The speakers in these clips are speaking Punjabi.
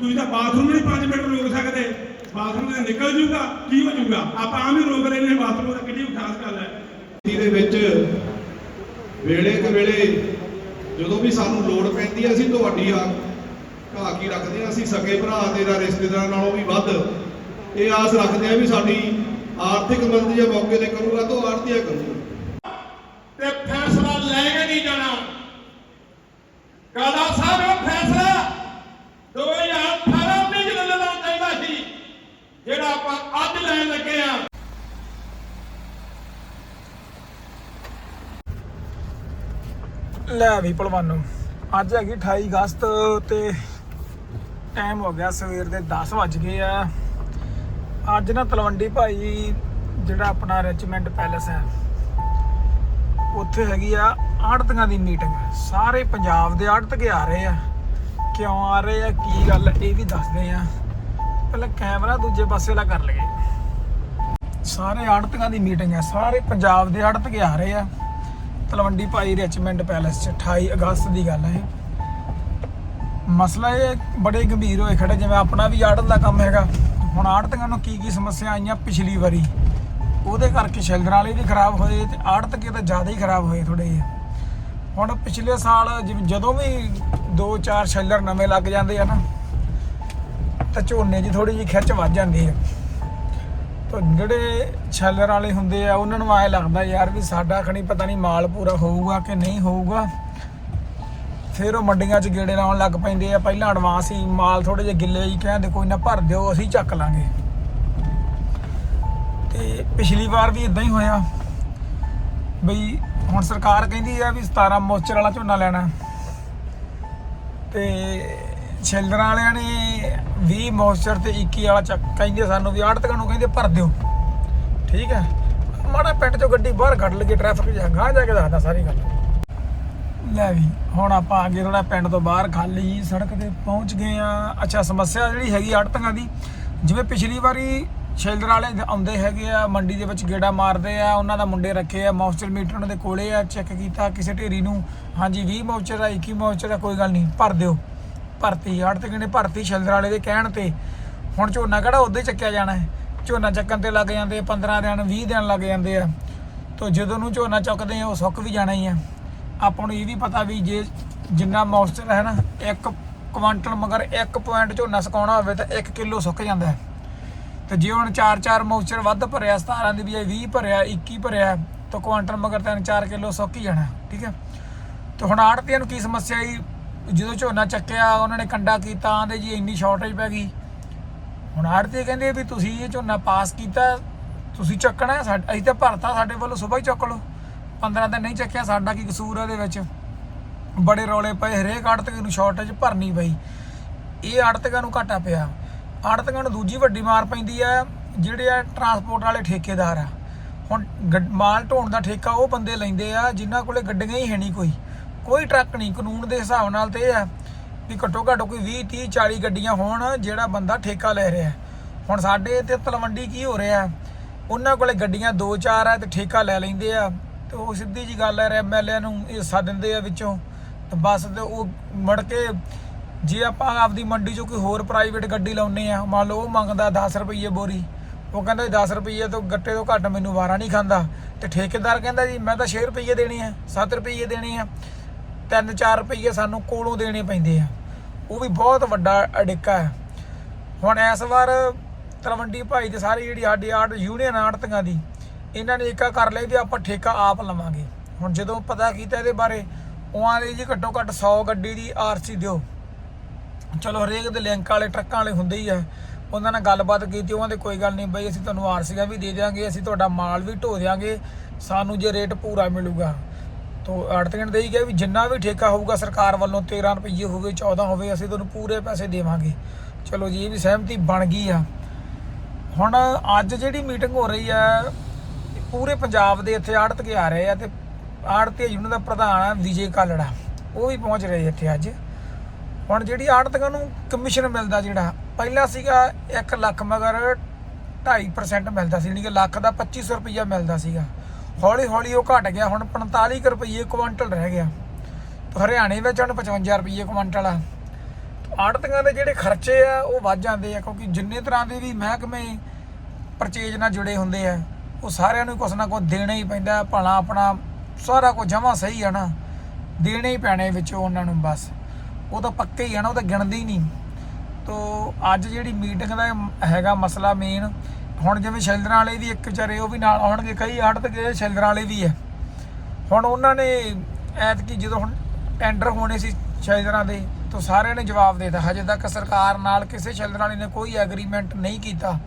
ਤੁਸੀਂ ਤਾਂ ਬਾਥਰੂਮ ਨਹੀਂ 5 ਮਿੰਟ ਰੋਕ ਸਕਦੇ। ਬਾਥਰੂਮ ਦੇ ਨਿਕਲ ਜੂਗਾ ਕੀ ਹੋ ਜੂਗਾ? ਆਪਾਂ ਆਮ ਹੀ ਰੋਕ ਲੈਨੇ ਬਾਥਰੂਮ ਦਾ ਕਿੰਨੀ ਖਾਸ ਗੱਲ ਹੈ। ਦੇ ਵਿੱਚ ਵੇਲੇ ਕੁ ਵੇਲੇ ਜਦੋਂ ਵੀ ਸਾਨੂੰ ਲੋੜ ਪੈਂਦੀ ਹੈ ਅਸੀਂ ਤੁਹਾਡੀ ਆ ਘਾਕੀ ਰੱਖਦੇ ਹਾਂ ਅਸੀਂ ਸਕੇ ਭਰਾ ਤੇ ਦਾ ਰਿਸ਼ਤੇਦਾਰ ਨਾਲੋਂ ਵੀ ਵੱਧ ਇਹ ਆਸ ਰੱਖਦੇ ਆ ਵੀ ਸਾਡੀ ਆਰਥਿਕ ਮਦਦ ਜੇ ਮੌਕੇ ਤੇ ਕਰੂਗਾ ਤਾਂ ਆਰਤੀਆ ਕਰੂਗਾ। ਤੇ ਫੈਸਲਾ ਲੈ ਕੇ ਨਹੀਂ ਜਾਣਾ। ਕਾਲਾ ਸਾਹਿਬ ਫੈਸਲਾ 2018 ਵਿੱਚ ਲੈਣਾ ਚਾਹੀਦਾ ਸੀ ਜਿਹੜਾ ਆਪਾਂ ਅੱਜ ਲੈਣ ਲੱਗੇ ਆ ਲੈ ਵੀ ਭਲਵਾਨੋ ਅੱਜ ਹੈਗੀ 28 ਅਗਸਤ ਤੇ ਟਾਈਮ ਹੋ ਗਿਆ ਸਵੇਰ ਦੇ 10 ਵੱਜ ਗਏ ਆ। ਅੱਜ ਨਾ ਤਲਵੰਡੀ ਭਾਈ ਜਿਹੜਾ ਆਪਣਾ ਰੈਜੀਮੈਂਟ ਪੈਲੇਸ ਹੈ, ਉੱਥੇ ਹੈਗੀ ਆ ਆੜਤੀਆਂ ਦੀ ਮੀਟਿੰਗ ਸਾਰੇ ਪੰਜਾਬ ਦੇ ਆੜਤਗੇ ਆ ਰਹੇ ਆ। ਕਿਉਂ ਆ ਰਹੇ ਆ? ਕੀ ਗੱਲ? ਇਹ ਵੀ ਦੱਸਦੇ ਆ। ਪਹਿਲਾਂ ਕੈਮਰਾ ਦੂਜੇ ਪਾਸੇ ਵਾਲਾ ਕਰ ਲਈਏ। ਸਾਰੇ ਆੜਤਕਾਂ ਦੀ ਮੀਟਿੰਗ ਹੈ, ਸਾਰੇ ਪੰਜਾਬ ਦੇ ਆੜਤਗੇ ਆ ਰਹੇ ਆ। ਤਲਵੰਡੀ ਭਾਈ ਰਿਚਮੈਂਟ ਪੈਲੇਸ ਚ 28 ਅਗਸਤ ਦੀ ਗੱਲ ਹੈ। ਮਸਲਾ ਇਹ ਬੜੇ ਗੰਭੀਰ ਹੋਏ ਖੜੇ, ਜਿਵੇਂ ਆਪਣਾ ਵੀ ਆੜਤ ਦਾ ਕੰਮ ਹੈਗਾ। ਹੁਣ ਆੜਤਕਾਂ ਨੂੰ ਕੀ ਕੀ ਸਮੱਸਿਆ ਆਈਆਂ ਪਿਛਲੀ ਵਾਰੀ? ਉਹਦੇ ਕਰਕੇ ਸ਼ੈਲਰ ਵਾਲੇ ਵੀ ਖਰਾਬ ਹੋਏ ਤੇ ਆੜਤਕੇ ਤਾਂ ਜ਼ਿਆਦਾ ਹੀ ਖਰਾਬ ਹੋਏ ਥੋੜੇ ਜਿਹੇ। ਹੁਣ ਪਿਛਲੇ ਸਾਲ ਜਿਵੇਂ ਜਦੋਂ ਵੀ 2-4 ਸ਼ੈਲਰ ਨਵੇਂ ਲੱਗ ਜਾਂਦੇ ਆ ਨਾ, ਤਾਂ ਝੋਨੇ 'ਚ ਥੋੜੀ ਜਿਹੀ ਖਿੱਚ ਵੱਜ ਜਾਂਦੀ ਹੈ। ਤਾਂ ਜਿਹੜੇ ਛੈਲਰ ਵਾਲੇ ਹੁੰਦੇ ਆ, ਉਹਨਾਂ ਨੂੰ ਐ ਲੱਗਦਾ ਯਾਰ ਵੀ ਸਾਡਾ ਖਣੀ ਪਤਾ ਨਹੀਂ ਮਾਲ ਪੂਰਾ ਹੋਊਗਾ ਕਿ ਨਹੀਂ ਹੋਊਗਾ। ਫਿਰ ਉਹ ਮੰਡੀਆਂ 'ਚ ਗੇੜੇ ਲਾਉਣ ਲੱਗ ਪੈਂਦੇ ਆ, ਪਹਿਲਾਂ ਐਡਵਾਂਸ ਹੀ ਮਾਲ ਥੋੜੇ ਜਿਹੇ ਗਿੱਲੇ ਹੀ ਕਹਿੰਦੇ ਕੋਈ ਨਾ ਭਰ ਦਿਓ, ਅਸੀਂ ਚੱਕ ਲਾਂਗੇ। ਤੇ ਪਿਛਲੀ ਵਾਰ ਵੀ ਇਦਾਂ ਹੀ ਹੋਇਆ। ਬਈ ਹੁਣ ਸਰਕਾਰ ਕਹਿੰਦੀ ਆ ਵੀ 17 ਮੋਚਰ ਵਾਲਾ ਝੋਨਾ ਲੈਣਾ। ਤੇ ਛਿਲਦਰਾਂ ਵਾਲਿਆਂ ਨੇ 20 ਮੋਇਸਚਰ ਤੇ 21 ਵਾਲਾ ਚੱਕ ਕਹਿੰਦੇ ਸਾਨੂੰ ਵੀ ਆੜਤਕਾਂ ਨੂੰ ਕਹਿੰਦੇ ਭਰ ਦਿਓ। ਠੀਕ ਹੈ? ਮਾੜਾ ਪਿੰਡ ਚੋਂ ਗੱਡੀ ਬਾਹਰ ਕੱਢ ਲਗੇ ਟ੍ਰੈਫਿਕ ਜਾਂ ਗਾਂ ਜਾ ਕੇ ਦੱਸਦਾ ਸਾਰੀ ਗੱਲ। ਲੈ ਵੀ, ਹੁਣ ਆਪਾਂ ਅੱਗੇ ਥੋੜਾ ਪਿੰਡ ਤੋਂ ਬਾਹਰ ਖਾਲੀ ਸੜਕ ਤੇ ਪਹੁੰਚ ਗਏ ਆ ਅੱਛਾ, ਸਮੱਸਿਆ ਜਿਹੜੀ ਹੈਗੀ ਆੜਤਕਾਂ ਦੀ, ਜਿਵੇਂ ਪਿਛਲੀ ਵਾਰੀ ਛੇਲਰ ਵਾਲੇ ਆਉਂਦੇ ਹੈਗੇ ਆ, ਮੰਡੀ ਦੇ ਵਿੱਚ ਗੇੜਾ ਮਾਰਦੇ ਆ, ਉਹਨਾਂ ਦਾ ਮੁੰਡੇ ਰੱਖੇ ਆ ਮੌਸਚਰ ਮੀਟਰ ਉਹਨਾਂ ਦੇ ਕੋਲੇ ਆ ਚੈੱਕ ਕੀਤਾ, ਕਿਸੇ ਢੇਰੀ ਨੂੰ, ਹਾਂਜੀ 20 ਮੌਚਰ ਆ 21 ਮੌਚਰ ਆ, ਕੋਈ ਗੱਲ ਨਹੀਂ, ਭਰ ਦਿਓ। ਭਰਤੀ ਆੜਤ ਕਹਿੰਦੇ ਭਰਤੀ ਸ਼ੈਲਰ ਵਾਲੇ ਦੇ ਕਹਿਣ ਤੇ। ਹੁਣ ਝੋਨਾ ਕਿਹੜਾ ਉਦੋਂ ਹੀ ਚੱਕਿਆ ਜਾਣਾ ਹੈ? ਝੋਨਾ ਚੱਕਣ ਤੇ ਲੱਗ ਜਾਂਦੇ ਆ 15 ਦਿਨ 20 ਦਿਨ ਲੱਗ ਜਾਂਦੇ ਆ। ਤੋਂ ਜਦੋਂ ਨੂੰ ਝੋਨਾ ਚੁੱਕਦੇ ਆ, ਉਹ ਸੁੱਕ ਵੀ ਜਾਣਾ ਹੀ ਆ। ਆਪਾਂ ਨੂੰ ਇਹ ਵੀ ਪਤਾ ਵੀ ਜੇ ਜਿੰਨਾ ਮੌਇਸਚਰ ਹੈ ਨਾ, ਇੱਕ ਕੁਆਂਟਲ ਮਗਰ 1 ਪੁਆਇੰਟ ਝੋਨਾ ਸੁਕਾਉਣਾ ਹੋਵੇ ਤਾਂ 1 ਕਿਲੋ ਸੁੱਕ ਜਾਂਦਾ ਹੈ। ਤੇ ਜੇ ਹੁਣ 4-4 ਮੌਇਸਚਰ ਵੱਧ ਭਰਿਆ 17 ਦੀ ਬਜਾਏ 20 ਭਰਿਆ 21 ਭਰਿਆ, ਤਾਂ ਕੁਆਂਟਲ ਮਗਰ 3-4 ਕਿਲੋ ਸੁੱਕ ਹੀ ਜਾਣਾ, ਠੀਕ ਹੈ? ਤੇ ਹੁਣ ਆੜਤੀਆਂ ਨੂੰ ਕੀ ਸਮੱਸਿਆ ਆਈ? ਜਦੋਂ ਝੋਨਾ ਚੱਕਿਆ ਉਹਨਾਂ ਨੇ ਕੰਡਾ ਕੀਤਾ ਆਂਦੇ ਜੀ ਇੰਨੀ ਸ਼ਾਰਟੇਜ ਪੈ ਗਈ। ਹੁਣ ਆੜਤੀ ਕਹਿੰਦੇ ਵੀ ਤੁਸੀਂ ਇਹ ਝੋਨਾ ਪਾਸ ਕੀਤਾ ਤੁਸੀਂ ਚੱਕਣਾ ਹੈ, ਅਸੀਂ ਤਾਂ ਭਰਤਾ ਸਾਡੇ ਵੱਲੋਂ ਸਵੇਰ ਹੀ ਚੁੱਕ ਲਓ। 15 ਦਿਨ ਨਹੀਂ ਚੱਕਿਆ ਸਾਡਾ ਕੀ ਕਸੂਰ ਉਹਦੇ ਵਿੱਚ? ਬੜੇ ਰੌਲੇ ਪਏ ਹਰੇਕ ਆੜਤਕ ਨੂੰ ਸ਼ਾਰਟੇਜ ਭਰਨੀ ਪਈ। ਇਹ ਆੜਤਕਾਂ ਨੂੰ ਘਾਟਾ ਪਿਆ। ਆੜਤਕਾਂ ਨੂੰ ਦੂਜੀ ਵੱਡੀ ਮਾਰ ਪੈਂਦੀ ਹੈ ਜਿਹੜੇ ਆ ਟਰਾਂਸਪੋਰਟ ਵਾਲੇ ਠੇਕੇਦਾਰ ਆ। ਹੁਣ ਗੱਡ- ਮਾਲ ਢੋਣ ਦਾ ਠੇਕਾ ਉਹ ਬੰਦੇ ਲੈਂਦੇ ਆ ਜਿਨ੍ਹਾਂ ਕੋਲੇ ਗੱਡੀਆਂ ਹੀ ਹੈ ਨਹੀਂ ਕੋਈ। ਕੋਈ ਟਰੱਕ ਨਹੀਂ, ਕਾਨੂੰਨ ਦੇ ਹਿਸਾਬ ਨਾਲ ਤੇ ਇਹ ਹੈ ਵੀ ਘੱਟੋ ਘੱਟ ਕੋਈ 20 30 40 ਗੱਡੀਆਂ ਹੋਣ, ਜਿਹੜਾ ਬੰਦਾ ਠੇਕਾ ਲੈ ਰਿਹਾ ਹੁਣ ਸਾਡੇ ਇੱਥੇ ਤਲਵੰਡੀ ਕੀ ਹੋ ਰਿਹਾ ਉਹਨਾਂ ਕੋਲੇ ਗੱਡੀਆਂ 2-4 ਆ ਤੇ ਠੇਕਾ ਲੈ ਲੈਂਦੇ ਆ। ਤੇ ਉਹ ਸਿੱਧੀ ਜੀ ਗੱਲ ਹੈ ਐਮਐਲਏ ਨੂੰ ਹਿੱਸਾ ਦਿੰਦੇ ਆ ਵਿੱਚੋਂ। ਤੇ ਬਸ ਤੇ ਉਹ ਮੁੜ ਕੇ ਜੇ ਆਪਾਂ ਆਪਦੀ ਮੰਡੀ 'ਚੋਂ ਕੋਈ ਹੋਰ ਪ੍ਰਾਈਵੇਟ ਗੱਡੀ ਲਾਉਨੇ ਆ, ਮੰਨ ਲਓ ਉਹ ਮੰਗਦਾ 10 ਰੁਪਏ ਬੋਰੀ, ਉਹ ਕਹਿੰਦਾ ਜੀ 10 ਰੁਪਏ ਤੋਂ ਗੱਟੇ ਤੋਂ ਘੱਟ ਮੈਨੂੰ ਵਾਰਾ ਨਹੀਂ ਖਾਂਦਾ। ਤੇ ਠੇਕੇਦਾਰ ਕਹਿੰਦਾ ਜੀ, ਮੈਂ ਤਾਂ 6 ਰੁਪਏ ਦੇਣੇ ਆ 7 ਰੁਪਏ ਦੇਣੇ ਆ। 3-4 ਰੁਪਏ ਸਾਨੂੰ ਕੋਲੋਂ ਦੇਣੇ ਪੈਂਦੇ ਆ। ਉਹ ਵੀ ਬਹੁਤ ਵੱਡਾ ਅੜਿੱਕਾ ਹੈ। ਹੁਣ ਇਸ ਵਾਰ ਤਲਵੰਡੀ ਭਾਈ ਤੇ ਸਾਰੀ ਜਿਹੜੀ ਸਾਡੀ ਆਰਟ, ਯੂਨੀਅਨ ਆੜਤੀਆਂ ਦੀ, ਇਹਨਾਂ ਨੇ ਇੱਕਾ ਕਰ ਲਈ ਵੀ ਆਪਾਂ ਠੇਕਾ ਆਪ ਲਵਾਂਗੇ। ਹੁਣ ਜਦੋਂ ਪਤਾ ਕੀਤਾ ਇਹਦੇ ਬਾਰੇ, ਉਹਾਂ ਦੇ ਜੀ ਘੱਟੋ ਘੱਟ 100 ਗੱਡੀ ਦੀ ਆਰਸੀ ਦਿਓ। ਚਲੋ ਹਰੇਕ ਦੇ ਲਿੰਕ ਵਾਲੇ, ਟਰੱਕਾਂ ਵਾਲੇ ਹੁੰਦੇ ਹੀ ਆ। ਉਹਨਾਂ ਨਾਲ ਗੱਲਬਾਤ ਕੀਤੀ ਉਹਨਾਂ ਦੇ ਕੋਈ ਗੱਲ ਨਹੀਂ ਬਈ ਅਸੀਂ ਤੁਹਾਨੂੰ ਆਰਸੀਆਂ ਵੀ ਦੇ ਦਿਆਂਗੇ, ਅਸੀਂ ਤੁਹਾਡਾ ਮਾਲ ਵੀ ਢੋ ਦਿਆਂਗੇ, ਸਾਨੂੰ ਜੇ ਰੇਟ ਪੂਰਾ ਮਿਲੂਗਾ। ਤੋ ਆੜਤੀਆਂ ਨੇ ਦੇਈ ਗਿਆ ਵੀ ਜਿੰਨਾ ਵੀ ਠੇਕਾ ਹੋਊਗਾ ਸਰਕਾਰ ਵੱਲੋਂ 13 ਰੁਪਏ ਹੋਵੇ 14 ਹੋਵੇ, ਅਸੀਂ ਤੁਹਾਨੂੰ ਪੂਰੇ ਪੈਸੇ ਦੇਵਾਂਗੇ। ਚਲੋ ਜੀ, ਇਹ ਵੀ ਸਹਿਮਤੀ ਬਣ ਗਈ ਆ। ਹੁਣ ਅੱਜ ਜਿਹੜੀ ਮੀਟਿੰਗ ਹੋ ਰਹੀ ਆ, ਪੂਰੇ ਪੰਜਾਬ ਦੇ ਇੱਥੇ ਆੜਤ ਕੇ ਆ ਰਹੇ ਆ ਤੇ ਆੜਤੀ ਯੂਨੀਅਨ ਦਾ ਪ੍ਰਧਾਨ ਆ ਵਿਜੇ ਕਾਲੜਾ। ਉਹ ਵੀ ਪਹੁੰਚ ਰਹੇ ਇੱਥੇ ਅੱਜ। ਹੁਣ ਜਿਹੜੀ ਆੜਤੀਆਂ ਨੂੰ ਕਮਿਸ਼ਨ ਮਿਲਦਾ ਜਿਹੜਾ, ਪਹਿਲਾਂ ਸੀਗਾ 1 ਲੱਖ ਮਗਰ 2.5% ਮਿਲਦਾ ਸੀ, ਯਾਨੀ ਕਿ ਲੱਖ ਦਾ 2500 ਰੁਪਈਆ ਮਿਲਦਾ ਸੀਗਾ। ਹੌਲੀ ਹੌਲੀ ਉਹ ਘਟ ਗਿਆ। ਹੁਣ 45 ਕੁ ਰੁਪਈਏ ਕੁਆਂਟਲ ਰਹਿ ਗਿਆ। ਤੇ ਹਰਿਆਣੇ ਵਿੱਚ ਹੁਣ 55 ਰੁਪਈਏ ਕੁਇੰਟਲ ਆ। ਆੜਤੀਆਂ ਦੇ ਜਿਹੜੇ ਖਰਚੇ ਆ, ਉਹ ਵੱਧ ਜਾਂਦੇ ਆ, ਕਿਉਂਕਿ ਜਿੰਨੇ ਤਰ੍ਹਾਂ ਦੇ ਵੀ ਮਹਿਕਮੇ ਪਰਚੇਜ ਨਾਲ ਜੁੜੇ ਹੁੰਦੇ ਆ, ਉਹ ਸਾਰਿਆਂ ਨੂੰ ਕੁਛ ਨਾ ਕੁਛ ਦੇਣਾ ਹੀ ਪੈਂਦਾ। ਭਲਾ ਆਪਣਾ ਸਾਰਾ ਕੁਝ ਜਮਾ ਸਹੀ ਆ ਨਾ, ਦੇਣੇ ਹੀ ਪੈਣੇ ਵਿੱਚੋਂ ਉਹਨਾਂ ਨੂੰ ਬਸ। ਉਹ ਤਾਂ ਪੱਕੇ ਹੀ ਆ ਨਾ, ਉਹ ਤਾਂ ਗਿਣਦੇ ਹੀ ਨਹੀਂ। ਤੋ ਅੱਜ ਜਿਹੜੀ ਮੀਟਿੰਗ ਦਾ ਹੈਗਾ ਮਸਲਾ ਮੇਨ ਹੁਣ ਜਿਵੇਂ ਸ਼ੈਲਦਰਾਂ ਵਾਲੇ ਵੀ ਇੱਕ ਵਿਚਾਰੇ ਉਹ ਵੀ ਨਾਲ ਆਉਣਗੇ, ਕਈ ਆੜਤ ਗਏ ਸ਼ੈਲਰਾਂ ਵਾਲੇ ਵੀ ਹੈ। ਹੁਣ ਉਹਨਾਂ ਨੇ ਐਤਕੀ ਜਦੋਂ ਹੁਣ ਟੈਂਡਰ ਹੋਣੇ ਸੀ ਸ਼ੈਲਰਾਂ ਦੇ, ਤਾਂ ਸਾਰਿਆਂ ਨੇ ਜਵਾਬ ਦੇਤਾ। ਹਜੇ ਤੱਕ ਸਰਕਾਰ ਨਾਲ ਕਿਸੇ ਸ਼ੈਲਦਰਾਂ ਵਾਲੇ ਨੇ ਕੋਈ ਐਗਰੀਮੈਂਟ ਨਹੀਂ ਕੀਤਾ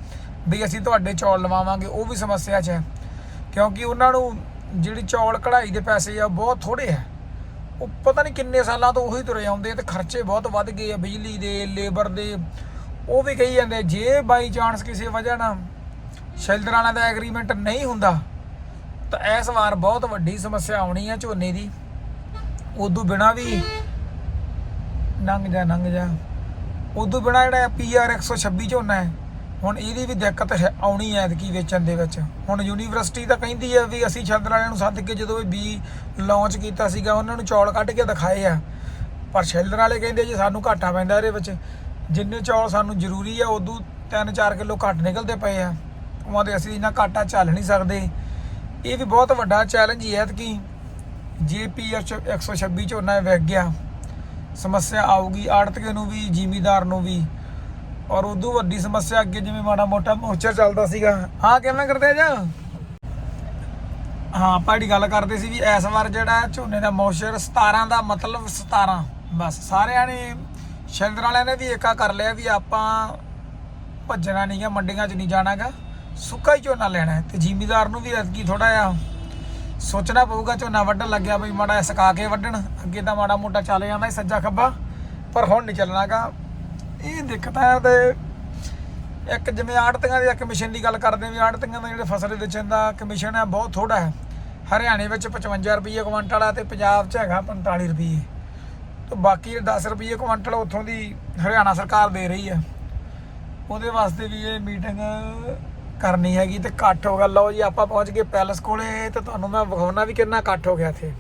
ਵੀ ਅਸੀਂ ਤੁਹਾਡੇ ਚੌਲ ਲਵਾਵਾਂਗੇ, ਉਹ ਵੀ ਸਮੱਸਿਆ 'ਚ ਹੈ। ਕਿਉਂਕਿ ਉਹਨਾਂ ਨੂੰ ਜਿਹੜੀ ਚੌਲ ਕਢਾਈ ਦੇ ਪੈਸੇ ਆ, ਉਹ ਬਹੁਤ ਥੋੜੇ ਆ ਉਹ ਪਤਾ ਨਹੀਂ ਕਿੰਨੇ ਸਾਲਾਂ ਤੋਂ ਉਹੀ ਤੁਰੇ ਆਉਂਦੇ ਆ ਤੇ ਖਰਚੇ ਬਹੁਤ ਵੱਧ ਗਏ ਆ, ਬਿਜਲੀ ਦੇ, ਲੇਬਰ ਦੇ, ਉਹ ਵੀ ਕਹੀ ਜਾਂਦੇ ਜੇ ਬਾਈ ਚਾਂਸ ਕਿਸੇ ਵਜ੍ਹਾ ਨਾਲ ਸ਼ੈਲਰਾਂ ਵਾਲਿਆਂ ਦਾ ਐਗਰੀਮੈਂਟ ਨਹੀਂ ਹੁੰਦਾ, ਤਾਂ ਇਸ ਵਾਰ ਬਹੁਤ ਵੱਡੀ ਸਮੱਸਿਆ ਆਉਣੀ ਹੈ ਝੋਨੇ ਦੀ। ਉਦੋਂ ਬਿਨਾ ਵੀ ਲੰਘ ਜਾ ਲੰਘ ਜਾ। ਉਦੋਂ ਬਿਨਾ ਜਿਹੜਾ ਪੀਆਰ 126 ਝੋਨਾ ਹੈ, ਹੁਣ ਇਹਦੀ ਵੀ ਦਿੱਕਤ ਹੈ- ਆਉਣੀ ਹੈ ਐਤਕੀ ਵੇਚਣ ਦੇ ਵਿੱਚ। ਹੁਣ ਯੂਨੀਵਰਸਿਟੀ ਤਾਂ ਕਹਿੰਦੀ ਹੈ ਵੀ ਅਸੀਂ ਛੰਦਰ ਵਾਲਿਆਂ ਨੂੰ ਸੱਦ ਕੇ ਜਦੋਂ ਇਹ ਬੀ ਲਾਂਚ ਕੀਤਾ ਸੀਗਾ, ਉਹਨਾਂ ਨੂੰ ਚੌਲ ਕੱਢ ਕੇ ਦਿਖਾਏ ਆ। ਪਰ ਸ਼ੈਲਰ ਵਾਲੇ ਕਹਿੰਦੇ ਜੀ, ਸਾਨੂੰ ਘਾਟਾ ਪੈਂਦਾ ਇਹਦੇ ਵਿੱਚ। ਜਿੰਨੇ ਚੌਲ ਸਾਨੂੰ ਜ਼ਰੂਰੀ ਆ, ਉਦੋਂ 3-4 ਕਿਲੋ ਘੱਟ ਨਿਕਲਦੇ ਪਏ ਆ। ਉਹਨਾਂ ਦੇ ਅਸੀਂ ਇੰਨਾ ਘਾਟਾ ਚੱਲ ਨਹੀਂ ਸਕਦੇ। ਇਹ ਵੀ ਬਹੁਤ ਵੱਡਾ ਚੈਲੰਜ ਹੀ ਹੈ ਕਿ ਜੇ ਪੀਐਚ 126 ਝੋਨਾ ਵਿਕ ਗਿਆ, ਸਮੱਸਿਆ ਆਊਗੀ, ਆੜਤਕੇ ਨੂੰ ਵੀ, ਜ਼ਿਮੀਦਾਰ ਨੂੰ ਵੀ। ਔਰ ਉਦੋਂ ਵੱਡੀ ਸਮੱਸਿਆ ਅੱਗੇ ਜਿਵੇਂ ਮਾੜਾ ਮੋਟਾ ਮੋਚਰ ਚੱਲਦਾ ਸੀਗਾ। ਹਾਂ, ਕਿਵੇਂ ਕਰਦੇ ਜਾ? ਹਾਂ, ਆਪਾਂ ਗੱਲ ਕਰਦੇ ਸੀ ਵੀ ਇਸ ਵਾਰ ਜਿਹੜਾ ਝੋਨੇ ਦਾ ਮੋਇਸਚਰ 17 ਦਾ ਮਤਲਬ 17 ਬਸ, ਸਾਰਿਆਂ ਨੇ ਸ਼ੈਲਰ ਵਾਲਿਆਂ ਨੇ ਵੀ ਏਕਾ ਕਰ ਲਿਆ ਵੀ ਆਪਾਂ ਭੱਜਣਾ ਨਹੀਂ ਨਹੀਂਗਾ ਮੰਡੀਆਂ 'ਚ ਨਹੀਂ ਜਾਣਾਗਾ। ਸੁੱਕਾ ਹੀ ਝੋਨਾ ਲੈਣਾ ਹੈ ਤੇ ਜ਼ਿਮੀਦਾਰ ਨੂੰ ਵੀ ਐਤਕੀ ਥੋੜਾ ਜਿਹਾ ਸੋਚਣਾ ਪਊਗਾ ਝੋਨਾ ਵੱਢਣ ਲੱਗਿਆ ਬਈ ਮਾੜਾ ਜਿਹਾ ਸੁਕਾ ਕੇ ਵੱਢਣ, ਅੱਗੇ ਤਾਂ ਮਾੜਾ ਮੋਟਾ ਚੱਲ ਜਾਂਦਾ ਸੀ ਸੱਜਾ ਖੱਬਾ, ਪਰ ਹੁਣ ਨਹੀਂ ਚੱਲਣਾਗਾ। ਇਹ ਦਿੱਕਤ ਹੈ ਤੇ ਇੱਕ ਜਿਵੇਂ ਆੜਤੀਆਂ ਦੀ ਕਮਿਸ਼ਨ ਦੀ ਗੱਲ ਕਰਦੇ ਵੀ ਆੜਤੀਆਂ ਦਾ ਜਿਹੜੇ ਫਸਲ ਵੇਚਣ ਦਾ ਕਮਿਸ਼ਨ ਹੈ ਬਹੁਤ ਥੋੜਾ ਹੈ। ਹਰਿਆਣੇ ਵਿੱਚ 55 ਰੁਪਏ ਕੁਇੰਟਲ ਆ ਤੇ ਪੰਜਾਬ 'ਚ ਹੈਗਾ 45 ਰੁਪਏ ਤੇ ਬਾਕੀ 10 ਰੁਪਏ ਕੁਇੰਟਲ ਉੱਥੋਂ ਦੀ ਹਰਿਆਣਾ ਸਰਕਾਰ ਦੇ ਰਹੀ ਹੈ। ਉਹਦੇ ਵਾਸਤੇ ਵੀ ਇਹ ਮੀਟਿੰਗ ਕਰਨੀ ਹੈਗੀ ਤੇ ਇਕੱਠ ਹੋ ਗਿਆ। ਲਓ ਜੀ, ਆਪਾਂ ਪਹੁੰਚ ਗਏ ਪੈਲਸ ਕੋਲੇ ਤੇ ਤੁਹਾਨੂੰ ਮੈਂ ਵਿਖਾਉਣਾ ਵੀ ਕਿੰਨਾ ਇਕੱਠ ਹੋ ਗਿਆ ਇੱਥੇ।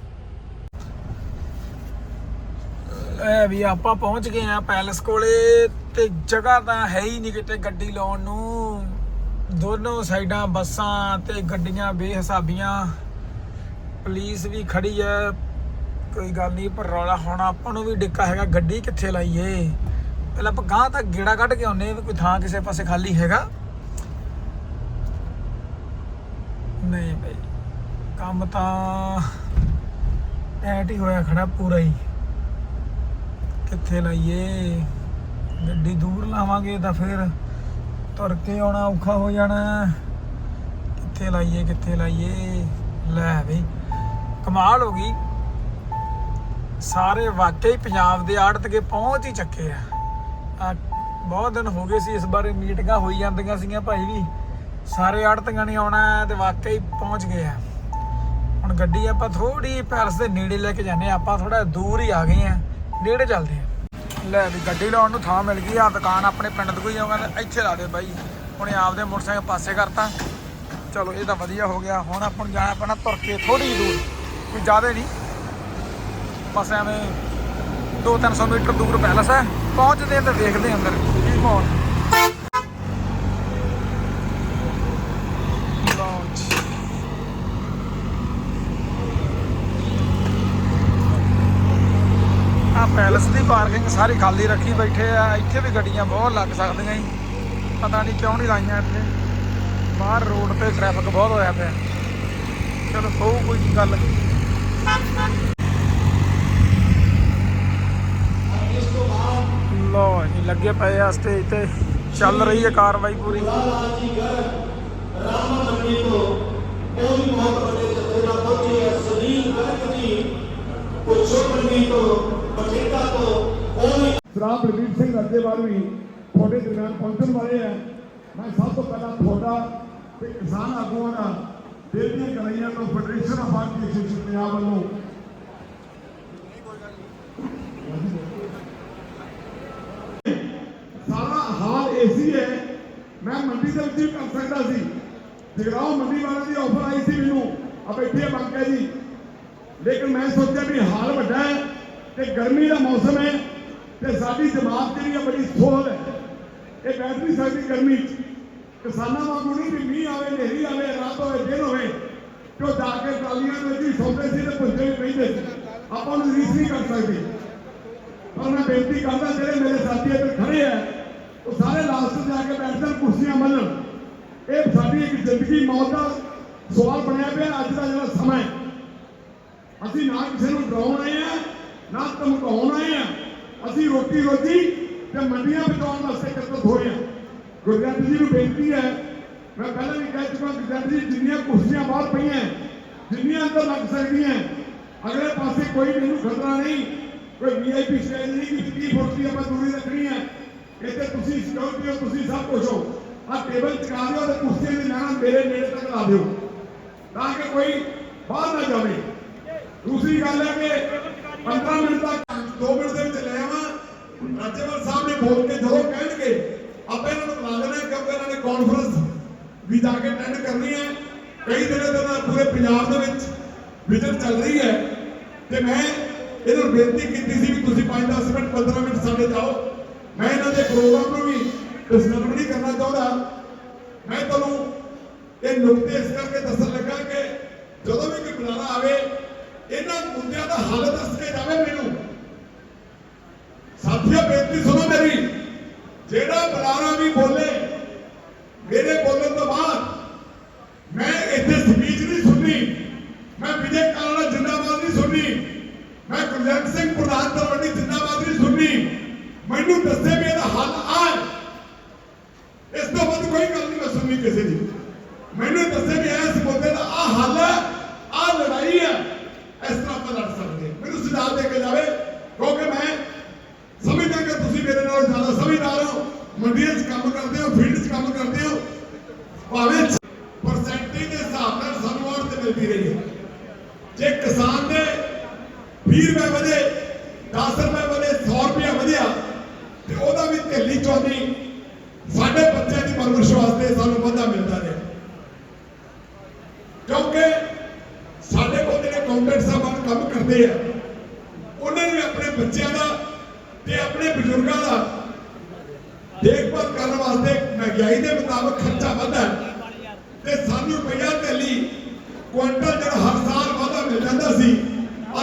ਇਹ ਵੀ ਆਪਾਂ ਪਹੁੰਚ ਗਏ ਆ ਪੈਲਸ ਕੋਲੇ ਤੇ ਜਗ੍ਹਾ ਤਾਂ ਹੈ ਹੀ ਨਹੀਂ ਕਿਤੇ ਗੱਡੀ ਲਾਉਣ ਨੂੰ। ਦੋਨੋਂ ਸਾਈਡਾਂ ਬੱਸਾਂ ਤੇ ਗੱਡੀਆਂ ਬੇਹਿਸਾਬੀਆਂ। ਪੁਲਿਸ ਵੀ ਖੜੀ ਹੈ। ਕੋਈ ਗੱਲ ਨਹੀਂ, ਪਰ ਰੌਲਾ ਹੁਣ ਆਪਾਂ ਨੂੰ ਵੀ ਡਿੱਕਾ ਹੈਗਾ। ਗੱਡੀ ਕਿੱਥੇ ਲਾਈਏ? ਪਹਿਲਾਂ ਆਪਾਂ ਗਾਂ ਤੱਕ ਗੇੜਾ ਕੱਢ ਕੇ ਆਉਨੇ ਵੀ ਕੋਈ ਥਾਂ ਕਿਸੇ ਪਾਸੇ ਖਾਲੀ ਹੈਗਾ। ਨਹੀਂ ਬਈ। ਕੰਮ ਤਾਂ ਐਟ ਹੀ ਹੋਇਆ ਖੜਾ ਪੂਰਾ ਹੀ। ਕਿੱਥੇ ਲਾਈਏ? ਗੱਡੀ ਦੂਰ ਲਾਵਾਂਗੇ ਤਾਂ ਫਿਰ ਤੁਰ ਕੇ ਆਉਣਾ ਔਖਾ ਹੋ ਜਾਣਾ। ਕਿੱਥੇ ਲਾਈਏ ਕਿੱਥੇ ਲਾਈਏ? ਲੈ ਬਈ, ਕਮਾਲ ਹੋ ਗਈ। ਸਾਰੇ ਵਾਕਈ ਪੰਜਾਬ ਦੇ ਆੜਤ ਕੇ ਪਹੁੰਚ ਹੀ ਚੱਕੇ ਆ। ਆ, ਬਹੁਤ ਦਿਨ ਹੋ ਗਏ ਸੀ ਇਸ ਬਾਰੇ ਮੀਟਿੰਗਾਂ ਹੋਈ ਜਾਂਦੀਆਂ ਸੀਗੀਆਂ ਭਾਈ ਵੀ। ਸਾਰੇ ਆੜਤੀਆਂ ਨੇ ਆਉਣਾ ਹੈ ਤੇ ਵਾਕਈ ਪਹੁੰਚ ਗਏ ਆ ਹੁਣ ਗੱਡੀ ਆਪਾਂ ਥੋੜੀ ਪੈਲਸ ਦੇ ਨੇੜੇ ਲੈ ਕੇ ਜਾਂਦੇ ਹਾਂ। ਆਪਾਂ ਥੋੜਾ ਦੂਰ ਹੀ ਆ ਗਏ ਆ ਨੇੜੇ ਚੱਲਦੇ ਆ ਲੈ ਵੀ ਗੱਡੀ ਲਾਉਣ ਨੂੰ ਥਾਂ ਮਿਲ ਗਈ ਆ। ਦੁਕਾਨ ਆਪਣੇ ਪਿੰਡ ਤੋਂ ਹੀ ਆਉਂਗਾ ਇੱਥੇ ਲਾ ਦੇ ਬਾਈ। ਹੁਣੇ ਆਪਦੇ ਮੋਟਰਸਾਈਕਲ ਪਾਸੇ ਕਰਤਾ। ਚਲੋ, ਇਹ ਤਾਂ ਵਧੀਆ ਹੋ ਗਿਆ। ਹੁਣ ਆਪਾਂ ਨੂੰ ਜਾਣਾ ਪੈਣਾ ਤੁਰ ਕੇ ਥੋੜੀ ਜਿਹੀ ਦੂਰ। ਕੋਈ ਜ਼ਿਆਦਾ ਨਹੀਂ। ਬਸ ਐਵੇਂ 2-300 ਮੀਟਰ ਦੂਰ ਪੈਲਸ ਹੈ। ਪਹੁੰਚਦੇ ਆ ਤੇ ਦੇਖਦੇ ਅੰਦਰ ਕੀ ਮਾਹੌਲ ਲਓ ਜੀ। ਆ ਪੈਲਸ ਦੀ ਪਾਰਕਿੰਗ ਸਾਰੀ ਖਾਲੀ ਰੱਖੀ ਬੈਠੇ ਆ, ਇੱਥੇ ਵੀ ਗੱਡੀਆਂ ਬਹੁਤ ਲੱਗ ਸਕਦੀਆਂ ਜੀ। ਪਤਾ ਨਹੀਂ ਕਿਉਂ ਨਹੀਂ ਲਾਈਆਂ ਇੱਥੇ। ਬਾਹਰ ਰੋਡ ਤੇ ਟ੍ਰੈਫਿਕ ਬਹੁਤ ਹੋਇਆ ਪਿਆ। ਚਲੋ ਹੋਊ ਕੋਈ ਗੱਲ। ਲੋ ਜੀ, ਲੱਗੇ ਪਏ ਆ ਸਟੇਜ ਤੇ। ਚੱਲ ਰਹੀ ਹੈ ਕਾਰਵਾਈ ਪੂਰੀ। ਸਰਾਬ ਬਲਬੀਰ ਸਿੰਘ ਰੱਜੇਵਾਲ ਵੀ ਤੁਹਾਡੇ ਦਰਮਿਆਨ ਪਹੁੰਚਣ ਵਾਲੇ ਆ। ਮੈਂ ਸਭ ਤੋਂ ਪਹਿਲਾਂ ਤੁਹਾਡਾ ਤੇ ਕਿਸਾਨ ਆਗੂਆਂ ਦਾ ਦਿਲ ਦੀਆਂ ਗਲਾਈਆਂ ਤੋਂ ਫੈਡਰੇਸ਼ਨ ਆਫ ਭਾਰਤੀ ਪੰਜਾਬ ਵੱਲੋਂ। ਸਾਰਾ ਹਾਲ ਏਸੀ ਹੈ। ਮੈਂ ਮੰਡੀ ਦੇ ਵਿੱਚ ਵੀ ਕਰ ਸਕਦਾ ਸੀ। ਜਗਰਾਉਂ ਮੰਡੀ ਵਾਲਿਆਂ ਦੀ ਆਫਰ ਆਈ ਸੀ ਮੈਨੂੰ। ਆ ਬੈਠੇ ਬੰਕੇ ਜੀ। ਲੇਕਿਨ ਮੈਂ ਸੋਚਿਆ ਵੀ ਹਾਲ ਵੱਡਾ ਹੈ। ਤੇ ਗਰਮੀ ਦਾ ਮੌਸਮ ਹੈ ਤੇ ਸਾਡੀ ਜਮਾਤ ਜਿਹੜੀ ਹੈ ਬੜੀ ਸੋਹਲ ਹੈ। ਇਹ ਬੈਠ ਨਹੀਂ ਸਕਦੀ ਗਰਮੀ 'ਚ। ਕਿਸਾਨਾਂ ਵਾਂਗੂ ਨਹੀਂ ਵੀ ਮੀਂਹ ਆਵੇ, ਹਨੇਰੀ ਆਵੇ, ਰਾਤ ਹੋਵੇ, ਦਿਨ ਹੋਵੇ, ਤੇ ਉਹ ਜਾ ਕੇ ਟਰਾਲੀਆਂ ਦੇ ਵਿੱਚ ਹੀ ਸੌਂਦੇ ਸੀ ਤੇ ਪੁੱਜੇ ਵੀ ਪੈਂਦੇ ਆਪਾਂ ਨੂੰ ਰੀਸ ਨਹੀਂ ਕਰ ਸਕਦੇ। ਪਰ ਮੈਂ ਬੇਨਤੀ ਕਰਦਾ, ਜਿਹੜੇ ਮੇਰੇ ਸਾਥੀ ਇੱਥੇ ਖੜੇ ਆ, ਉਹ ਸਾਰੇ ਲਾਸਟ ਤੇ ਜਾ ਕੇ ਬੈਠਣ ਕੁਰਸੀਆਂ ਮੰਨਣ ਇਹ ਸਾਡੀ ਇੱਕ ਜ਼ਿੰਦਗੀ ਮੌਤ ਦਾ ਸਵਾਲ ਬਣਿਆ ਪਿਆ, ਅੱਜ ਦਾ ਜਿਹੜਾ ਸਮਾਂ ਹੈ। ਅਸੀਂ ਨਾ ਕਿਸੇ ਨੂੰ ਡਰਾਉਣ ਆਏ ਆ ਨਾ ਧਮਕਾਉਣ ਆਏ ਆ। ਅਸੀਂ ਰੋਟੀ ਰੋਜੀ ਤੇ ਮੰਡੀਆਂ ਬਚਾਉਣ ਵਾਸਤੇ ਇਕੱਠ ਹੋਏ ਆ। ਗੁਰਜੰਟ ਜੀ ਨੂੰ ਬੇਨਤੀ ਹੈ, ਮੈਂ ਪਹਿਲਾਂ ਵੀ ਕਹਿ ਚੁੱਕਾ ਗੁਰਜੰਟ ਜੀ, ਜਿੰਨੀਆਂ ਕੁਰਸੀਆਂ ਬਾਹਰ ਪਈਆਂ, ਜਿੰਨੀਆਂ ਅੰਦਰ ਲੱਗ ਸਕਦੀਆਂ, ਅਗਲੇ ਪਾਸੇ ਕੋਈ ਮੈਨੂੰ ਖਤਰਾ ਨਹੀਂ, ਕੋਈ ਵੀਆਈਪੀ ਸਟੇਜ ਨਹੀਂ ਕਿ 30 ਫੁੱਟ ਆਪਾਂ ਦੂਰੀ ਰੱਖਣੀ ਹੈ ਇੱਥੇ ਤੁਸੀਂ ਸਿਕਿਉਰਿਟੀ ਹੋ, ਤੁਸੀਂ ਸਭ ਕੁਝ ਹੋ। ਆ ਟੇਬਲ ਚਕਾ ਦਿਓ ਤੇ ਕੁਰਸੀਆਂ ਦੀ ਲਾਣਾ ਮੇਰੇ ਨੇੜੇ ਤੱਕ ਲਾ ਦਿਓ। ਤਾਂ ਕਿ ਕੋਈ ਬਾਹਰ ਨਾ ਜਾਵੇ। ਦੂਸਰੀ ਗੱਲ ਹੈ ਕਿ 15 ਮਿੰਟ ਤੱਕ 2 ਮਿੰਟ ਦੇ ਵਿੱਚ ਲੈ ਆਵਾਂ। ਰਾਜੇਵਾਲ ਸਾਹਿਬ ਨੇ ਬੋਲ ਕੇ ਜਦੋਂ ਕਹਿਣਗੇ, ਆਪਾਂ ਇਹਨਾਂ ਨੂੰ ਬੁਲਾ ਲੈਣਾ ਕਿਉਂਕਿ ਇਹਨਾਂ ਨੇ ਕਾਨਫਰੰਸ ਵੀ ਜਾ ਕੇ ਅਟੈਂਡ ਕਰਨੀ ਹੈ। ਕਈ ਦਿਨਾਂ ਤੋਂ ਪੂਰੇ ਪੰਜਾਬ ਦੇ ਵਿੱਚ ਵਿਜ਼ਿਟ ਚੱਲ ਰਹੀ ਹੈ। ਤੇ ਮੈਂ ਇਹਨਾਂ ਨੂੰ ਬੇਨਤੀ ਕੀਤੀ ਸੀ ਵੀ ਤੁਸੀਂ 5-10 ਮਿੰਟ 15 ਮਿੰਟ ਸਾਡੇ ਜਾਓ। ਮੈਂ ਇਹਨਾਂ ਦੇ ਪ੍ਰੋਗਰਾਮ ਨੂੰ ਵੀ ਡਿਸਟਰਬ ਨਹੀਂ ਕਰਨਾ ਚਾਹੁੰਦਾ। ਮੈਂ ਤੁਹਾਨੂੰ ਇਹ ਨੁਕਤੇ ਇਸ ਕਰਕੇ ਦੱਸਣ ਲੱਗਾ ਕਿ ਜਦੋਂ ਵੀ ਕੋਈ ਬੁਲਾਰਾ ਆਵੇ ਇਹਨਾਂ ਮੁੱਦਿਆਂ ਦਾ ਹੱਲ ਦੱਸ ਕੇ ਜਾਵੇ ਮੈਨੂੰ। ਸਾਥੀਓ, ਬੇਨਤੀ ਸੁਣੋ ਮੇਰੀ। ਜਿਹੜਾ ਬਲਾਰਾ ਵੀ ਬੋਲੇ, ਮੇਰੇ ਬੋਲਣ ਤੋਂ ਬਾਅਦ ਮੈਂ ਇੱਥੇ ਸਪੀਚ ਨਹੀਂ ਸੁਣਨੀ ਮੈਂ ਵਿਜੇ ਕਾਲਾ ਜਿੰਦਾਬਾਦ ਨਹੀਂ ਸੁਣਨੀ ਮੈਂ ਗੁਰਜੰਟ ਸਿੰਘ ਪ੍ਰਧਾਨ ਤਲਵੰਡੀ ਜਿੰਦਾਬਾਦ ਨਹੀਂ ਸੁਣਨੀ ਮੈਨੂੰ ਦੱਸੇ ਵੀ ਇਹਦਾ ਹੱਲ ਆ ਹੈ। ਇਸ ਤੋਂ ਵੱਧ ਕੋਈ ਗੱਲ ਨਹੀਂ ਮੈਂ ਸੁਣਨੀ ਕਿਸੇ ਦੀ ਮੈਨੂੰ ਦੱਸੇ ਵੀ ਇਸ ਮੁੱਦੇ ਦਾ ਆ ਹੱਲ ਹੈ ਆ ਲੜਾਈ ਹੈ ਇਸ ਤਰ੍ਹਾਂ ਆਪਾਂ ਲੜ ਸਕਦੇ ਹਾਂ। ਮੈਨੂੰ ਸੁਝਾਅ ਦੇ ਕੇ ਜਾਵੇ ਕਿਉਂਕਿ ਮੈਂ ਸਮਝਦਾ ਕਿ ਤੁਸੀਂ ਮੇਰੇ ਨਾਲ ਜ਼ਿਆਦਾ ਸਮਝਦਾਰ ਹੋ ਮੰਡੀਆਂ 'ਚ ਕੰਮ ਕਰਦੇ ਹੋ ਫੀਲਡ 'ਚ ਕੰਮ ਕਰਦੇ ਹੋ ਭਾਵੇਂ ਪਰਸੈਂਟੇਜ ਦੇ ਹਿਸਾਬ ਨਾਲ ਸਾਨੂੰ ਔਰ ਤੇ ਮਿਲਦੀ ਰਹੀ ਹੈ ਜੇ ਕਿਸਾਨ ਦੇ 20 ਰੁਪਏ ਵਧੇ 10 ਰੁਪਏ ਵਧੇ 100 ਰੁਪਏ ਵਧਿਆ ਤੇ ਉਹਦਾ ਵੀ ਢਿੱਲੀ ਚੌਂਦੀ ਸਾਡੇ ਬੱਚਿਆਂ ਦੀ ਪਰਵਰਿਸ਼ ਵਾਸਤੇ ਸਾਨੂੰ ਵਾਧਾ ਮਿਲਦਾ ਰਿਹਾ ਕਿਉਂਕਿ ਸਾਡੇ ਸਾਹਿਬਾਨ ਕੰਮ ਕਰਦੇ ਆ। ਉਹਨਾਂ ਨੇ ਆਪਣੇ ਬੱਚਿਆਂ ਦਾ ਤੇ ਆਪਣੇ ਬਜ਼ੁਰਗਾਂ ਦਾ ਦੇਖਭਾਲ ਕਰਨ ਵਾਸਤੇ ਮਹਿੰਗਾਈ ਦੇ ਮੁਤਾਬਕ ਖਰਚਾ ਵਧਦਾ ਤੇ ਸਾਨੂੰ ਰੁਪਈਆ ਢੇਲੀ ਕੁਆਂਟਲ ਜਿਹੜਾ ਹਰ ਸਾਲ ਵਾਧਾ ਮਿਲ ਜਾਂਦਾ ਸੀ,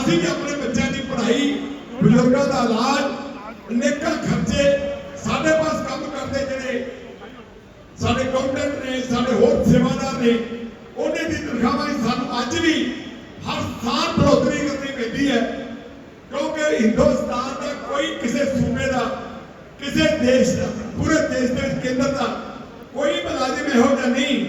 ਅਸੀਂ ਵੀ ਆਪਣੇ ਬੱਚਿਆਂ ਦੀ ਪੜ੍ਹਾਈ, ਬਜ਼ੁਰਗਾਂ ਦਾ ਇਲਾਜ, ਅਨੇਕਾਂ ਖਰਚੇ ਸਾਡੇ ਪਾਸ ਕੰਮ ਕਰਦੇ ਜਿਹੜੇ ਸਾਡੇ ਕਾਊਂਟੈਂਟ ਨੇ, ਸਾਡੇ ਹੋਰ ਸੇਵਾਦਾਰ ਨੇ, ਉਹਨੇ ਦੀ ਤਨਖਾਹਾਂ ਸਾਨੂੰ ਅੱਜ ਵੀ ਹਰ ਸਾਲ ਬੜੋਤਰੀ ਕਰਨੀ ਪੈਂਦੀ ਹੈ, ਕਿਉਂਕਿ ਹਿੰਦੁਸਤਾਨ ਦਾ ਕੋਈ ਕਿਸੇ ਸੂਬੇ ਦਾ, ਕਿਸੇ ਦੇਸ਼ ਦਾ, ਪੂਰੇ ਦੇਸ਼ ਦੇ ਵਿੱਚ ਕੇਂਦਰ ਦਾ ਕੋਈ ਮੁਲਾਜ਼ਮ ਇਹੋ ਜਿਹਾ ਨਹੀਂ,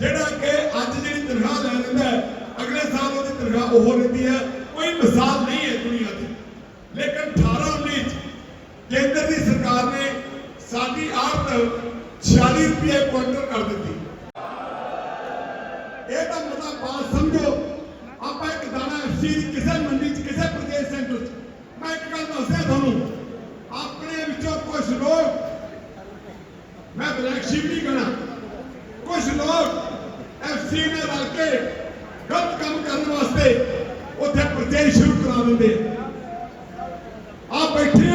ਜਿਹੜਾ ਕਿ ਅੱਜ ਜਿਹੜੀ ਤਨਖਾਹ ਲੈ ਲੈਂਦਾ ਹੈ, ਅਗਲੇ ਸਾਲ ਉਹਦੀ ਤਨਖਾਹ ਉਹ ਰਹਿੰਦੀ ਹੈ। ਕੋਈ ਮਿਸਾਲ ਨਹੀਂ ਹੈ ਦੁਨੀਆ ਦੀ। ਲੇਕਿਨ 18 19 ਚ ਕੇਂਦਰ ਦੀ ਸਰਕਾਰ ਨੇ ਸਾਡੀ ਆੜਤ 46 ਰੁਪਏ ਕੁਇੰਟਲ ਕਰ ਦਿੱਤੀ। ਇਹ ਤਾਂ ਮਤਾ ਬਾਤ ਸਮਝੋ ਆਪਾਂ ਇੱਕ ਦਾਣਾ ਐਫਸੀ ਦੀ ਕਿਸੇ ਮੰਡੀ 'ਚ ਕਿਸੇ ਪ੍ਰਦੇਸ਼ ਸੈਂਟਰ 'ਚ ਮੈਂ ਇੱਕ ਗੱਲ ਦੱਸਿਆ ਤੁਹਾਨੂੰ ਆਪਣੇ ਵਿੱਚੋਂ ਕੁਝ ਲੋਕ ਮੈਂ ਬਲੈਕ ਸ਼ੀਪ ਨਹੀਂ ਕਹਣਾ ਕੁਝ ਲੋਕ ਐਫਸੀ ਨਾਲ ਰਲ ਕੇ ਗਲਤ ਕੰਮ ਕਰਨ ਵਾਸਤੇ ਉੱਥੇ ਪ੍ਰਦੇਸ਼ ਸ਼ੁਰੂ ਕਰਾ ਦਿੰਦੇ ਆ ਬੈਠੇ ਆ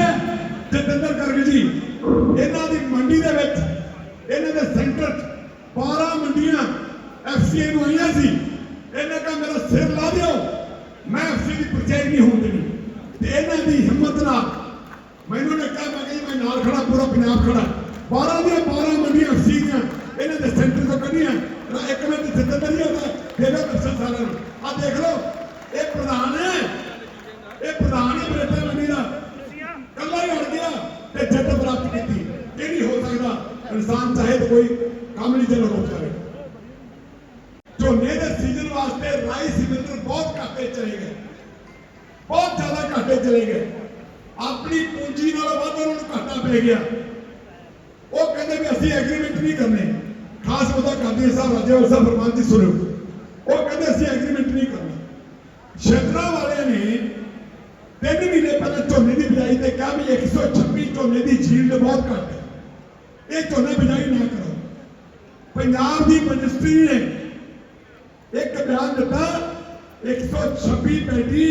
ਜਤਿੰਦਰ ਗਰਗ ਜੀ ਇਹਨਾਂ ਦੀ ਮੰਡੀ ਦੇ ਵਿੱਚ ਇਹਨਾਂ ਦੇ ਸੈਂਟਰ 'ਚ 12 ਮੰਡੀਆਂ ਐਫਸੀਏ ਨੂੰ ਆਈਆਂ ਸੀ ਇਹਨੇ ਕਹਾ ਮੇਰਾ ਸਿਰ ਲਾ ਦਿਓ ਮੈਂ ਐਫਸੀ ਦੀ ਪਰਚੇਜ ਨਹੀਂ ਹੋਣ ਦੇਣੀ ਤੇ ਇਹਨਾਂ ਦੀ ਹਿੰਮਤ ਨਾਲ ਮੈਨੂੰ ਨੇ ਕਿਹਾ ਮੈਂ ਕਿ ਮੈਂ ਨਾਲ ਖੜਾ ਪੂਰਾ ਪੰਜਾਬ ਖੜਾ 12 ਦੀਆਂ 12 ਮੰਡੀਆਂ ਐਫਸੀ ਦੀਆਂ ਇਹਨਾਂ ਦੇ ਸੈਂਟਰ ਤੋਂ ਕੱਢੀਆਂ ਨਾ ਇੱਕ ਮਿੰਟ ਜਤਿੰਦਰ ਜੀ ਹੁੰਦਾ ਇਹਦਾ ਦੱਸਣ ਸਾਰਿਆਂ ਨੂੰ ਆ ਦੇਖ ਲਓ ਇਹ ਪ੍ਰਧਾਨ ਹੈ ਇਹ ਪ੍ਰਧਾਨ ਹੈ ਬਰੇਟਾ ਮੰਡੀ ਦਾ ਕੱਲਾ ਹੀ ਅੜ ਗਿਆ ਤੇ ਜਿੱਤ ਪ੍ਰਾਪਤ ਕੀਤੀ ਇਹ ਨਹੀਂ ਹੋ ਸਕਦਾ ਇਨਸਾਨ ਚਾਹੇ ਤਾਂ ਕੋਈ ਕੰਮ ਨਹੀਂ ਚੱਲ ਰੋਕ ਜਾਵੇ ਝੋਨੇ ਦੇ ਸੀਜ਼ਨ ਵਾਸਤੇ ਰਾਈ ਸਿਮੰਦਰ ਬਹੁਤ ਘਾਟੇ ਚਲੇ ਗਏ ਬਹੁਤ ਜ਼ਿਆਦਾ ਘਾਟੇ ਚਲੇ ਗਏ ਆਪਣੀ ਪੂੰਜੀ ਨਾਲੋਂ ਵੱਧ ਉਹਨਾਂ ਨੂੰ ਘਾਟਾ ਪੈ ਗਿਆ ਉਹ ਕਹਿੰਦੇ ਵੀ ਅਸੀਂ ਐਗਰੀਮੈਂਟ ਨਹੀਂ ਕਰਨੇ ਖਾਸ ਉਹਦਾ ਕਰਦੇ ਸਾਹਿਬ ਰਾਜੇਵਾਲ ਸਾਹਿਬ ਫਰਮਾਨ ਜੀ ਸੁਣੋ ਉਹ ਕਹਿੰਦੇ ਅਸੀਂ ਐਗਰੀਮੈਂਟ ਨਹੀਂ ਕਰਨਾ ਸ਼ੇਤਰਾ ਵਾਲਿਆਂ ਨੇ ਤਿੰਨ ਮਹੀਨੇ ਪਹਿਲਾਂ ਝੋਨੇ ਦੀ ਬਿਜਾਈ ਤੇ ਕਿਹਾ ਵੀ 126 ਝੋਨੇ ਦੀ ਜੀਲਡ ਬਹੁਤ ਘੱਟ ਹੈ ਇਹ ਝੋਨੇ ਬਿਜਾਈ ਨਾ ਕਰੋ ਪੰਜਾਬ ਦੀ ਮਿਨਿਸਟਰੀ ਨੇ ਇੱਕ ਬਿਆਨ ਦਿੱਤਾ 126 ਪੈਟੀ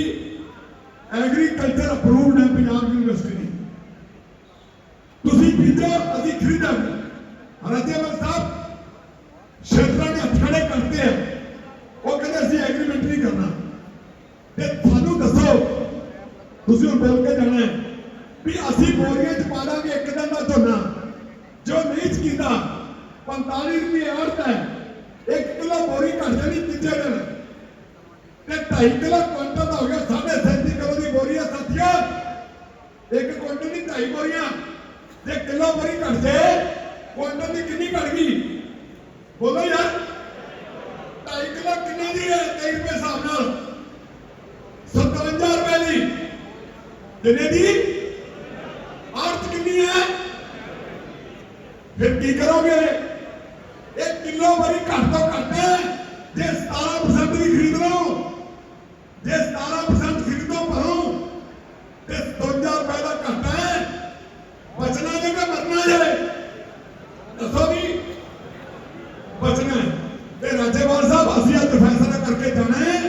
ਐਗਰੀਕਲਚਰ ਅਪਰੂਵਡ ਹੈ ਪੰਜਾਬ ਯੂਨੀਵਰਸਿਟੀ ਦੀ। ਬੀਜੋ ਅਸੀਂ ਖਰੀਦਾਂਗੇ। ਰਾਜੇਵਾਲ ਸਾਹਿਬ, ਸ਼ੇਤਰਾਂ ਨੇ ਹੱਥ ਖੜੇ ਆ। ਉਹ ਕਹਿੰਦੇ ਅਸੀਂ ਐਗਰੀਮੈਂਟ ਨਹੀਂ ਕਰਨਾ। ਤੇ ਤੁਹਾਨੂੰ ਦੱਸੋ, ਤੁਸੀਂ ਹੁਣ ਬੋਲ ਕੇ ਜਾਣਾ ਹੈ ਵੀ ਅਸੀਂ ਬੋਰੀਆਂ ਚ ਪਾ ਦਾਂਗੇ ਇੱਕ ਦਿਨ ਦਾ ਝੋਨਾ। ਜੋ ਨਹੀਂ ਚਕੀਦਾ 45 ਰੁਪਏ ਆੜਤ ਹੈ। ਇੱਕ ਕਿਲੋ ਬੋਰੀ ਘਟ ਜਾਣੀ ਤੀਜੇ ਦਿਨ ਤੇ 2.5 ਕਿਲੋ ਕੁਇੰਟਲ ਦਾ ਹੋ ਗਿਆ 37 ਕਿਲੋ ਦੀ ਬੋਰੀ ਹੈ ਸਾਥੀਓ ਇੱਕ ਕੁਇੰਟਲ ਦੀ 2.5 ਬੋਰੀਆਂ ਜੇ ਕਿਲੋ ਬੋਰੀ ਘਟ ਜੇ ਕੁਇੰਟਲ ਦੀ ਕਿੰਨੀ ਘਟ ਗਈ ਬੋਲੋ ਯਾਰ 2.5 ਕਿਲੋ ਕਿੰਨੇ ਦੀ ਹੈ 23 ਰੁਪਏ ਹਿਸਾਬ ਨਾਲ 57 ਰੁਪਏ ਦੀ ਕਿੰਨੇ ਦੀ ਆਰਥ ਕਿੰਨੀ ਹੈ ਫਿਰ ਕੀ ਕਰੋਗੇ ਇੱਕ ਕਿਲੋ ਵਾਰੀ ਘੱਟ ਤੋਂ ਘੱਟ ਜੇ 17% ਦੀ ਖਰੀਦ ਲਓ ਜੇ 17% ਖਰੀਦੋ ਭਰੋ ਤੇ 52 ਰੁਪਏ ਦਾ ਘੱਟ ਹੈ ਬਚਣਾ ਜੇ ਕਿ ਮਰਨਾ ਜੇ ਦੱਸੋ ਵੀ ਬਚਣਾ ਹੈ। ਤੇ ਰਾਜੇਵਾਲ ਸਾਹਿਬ ਅਸੀਂ ਅੱਜ ਫੈਸਲਾ ਕਰਕੇ ਜਾਣਾ ਹੈ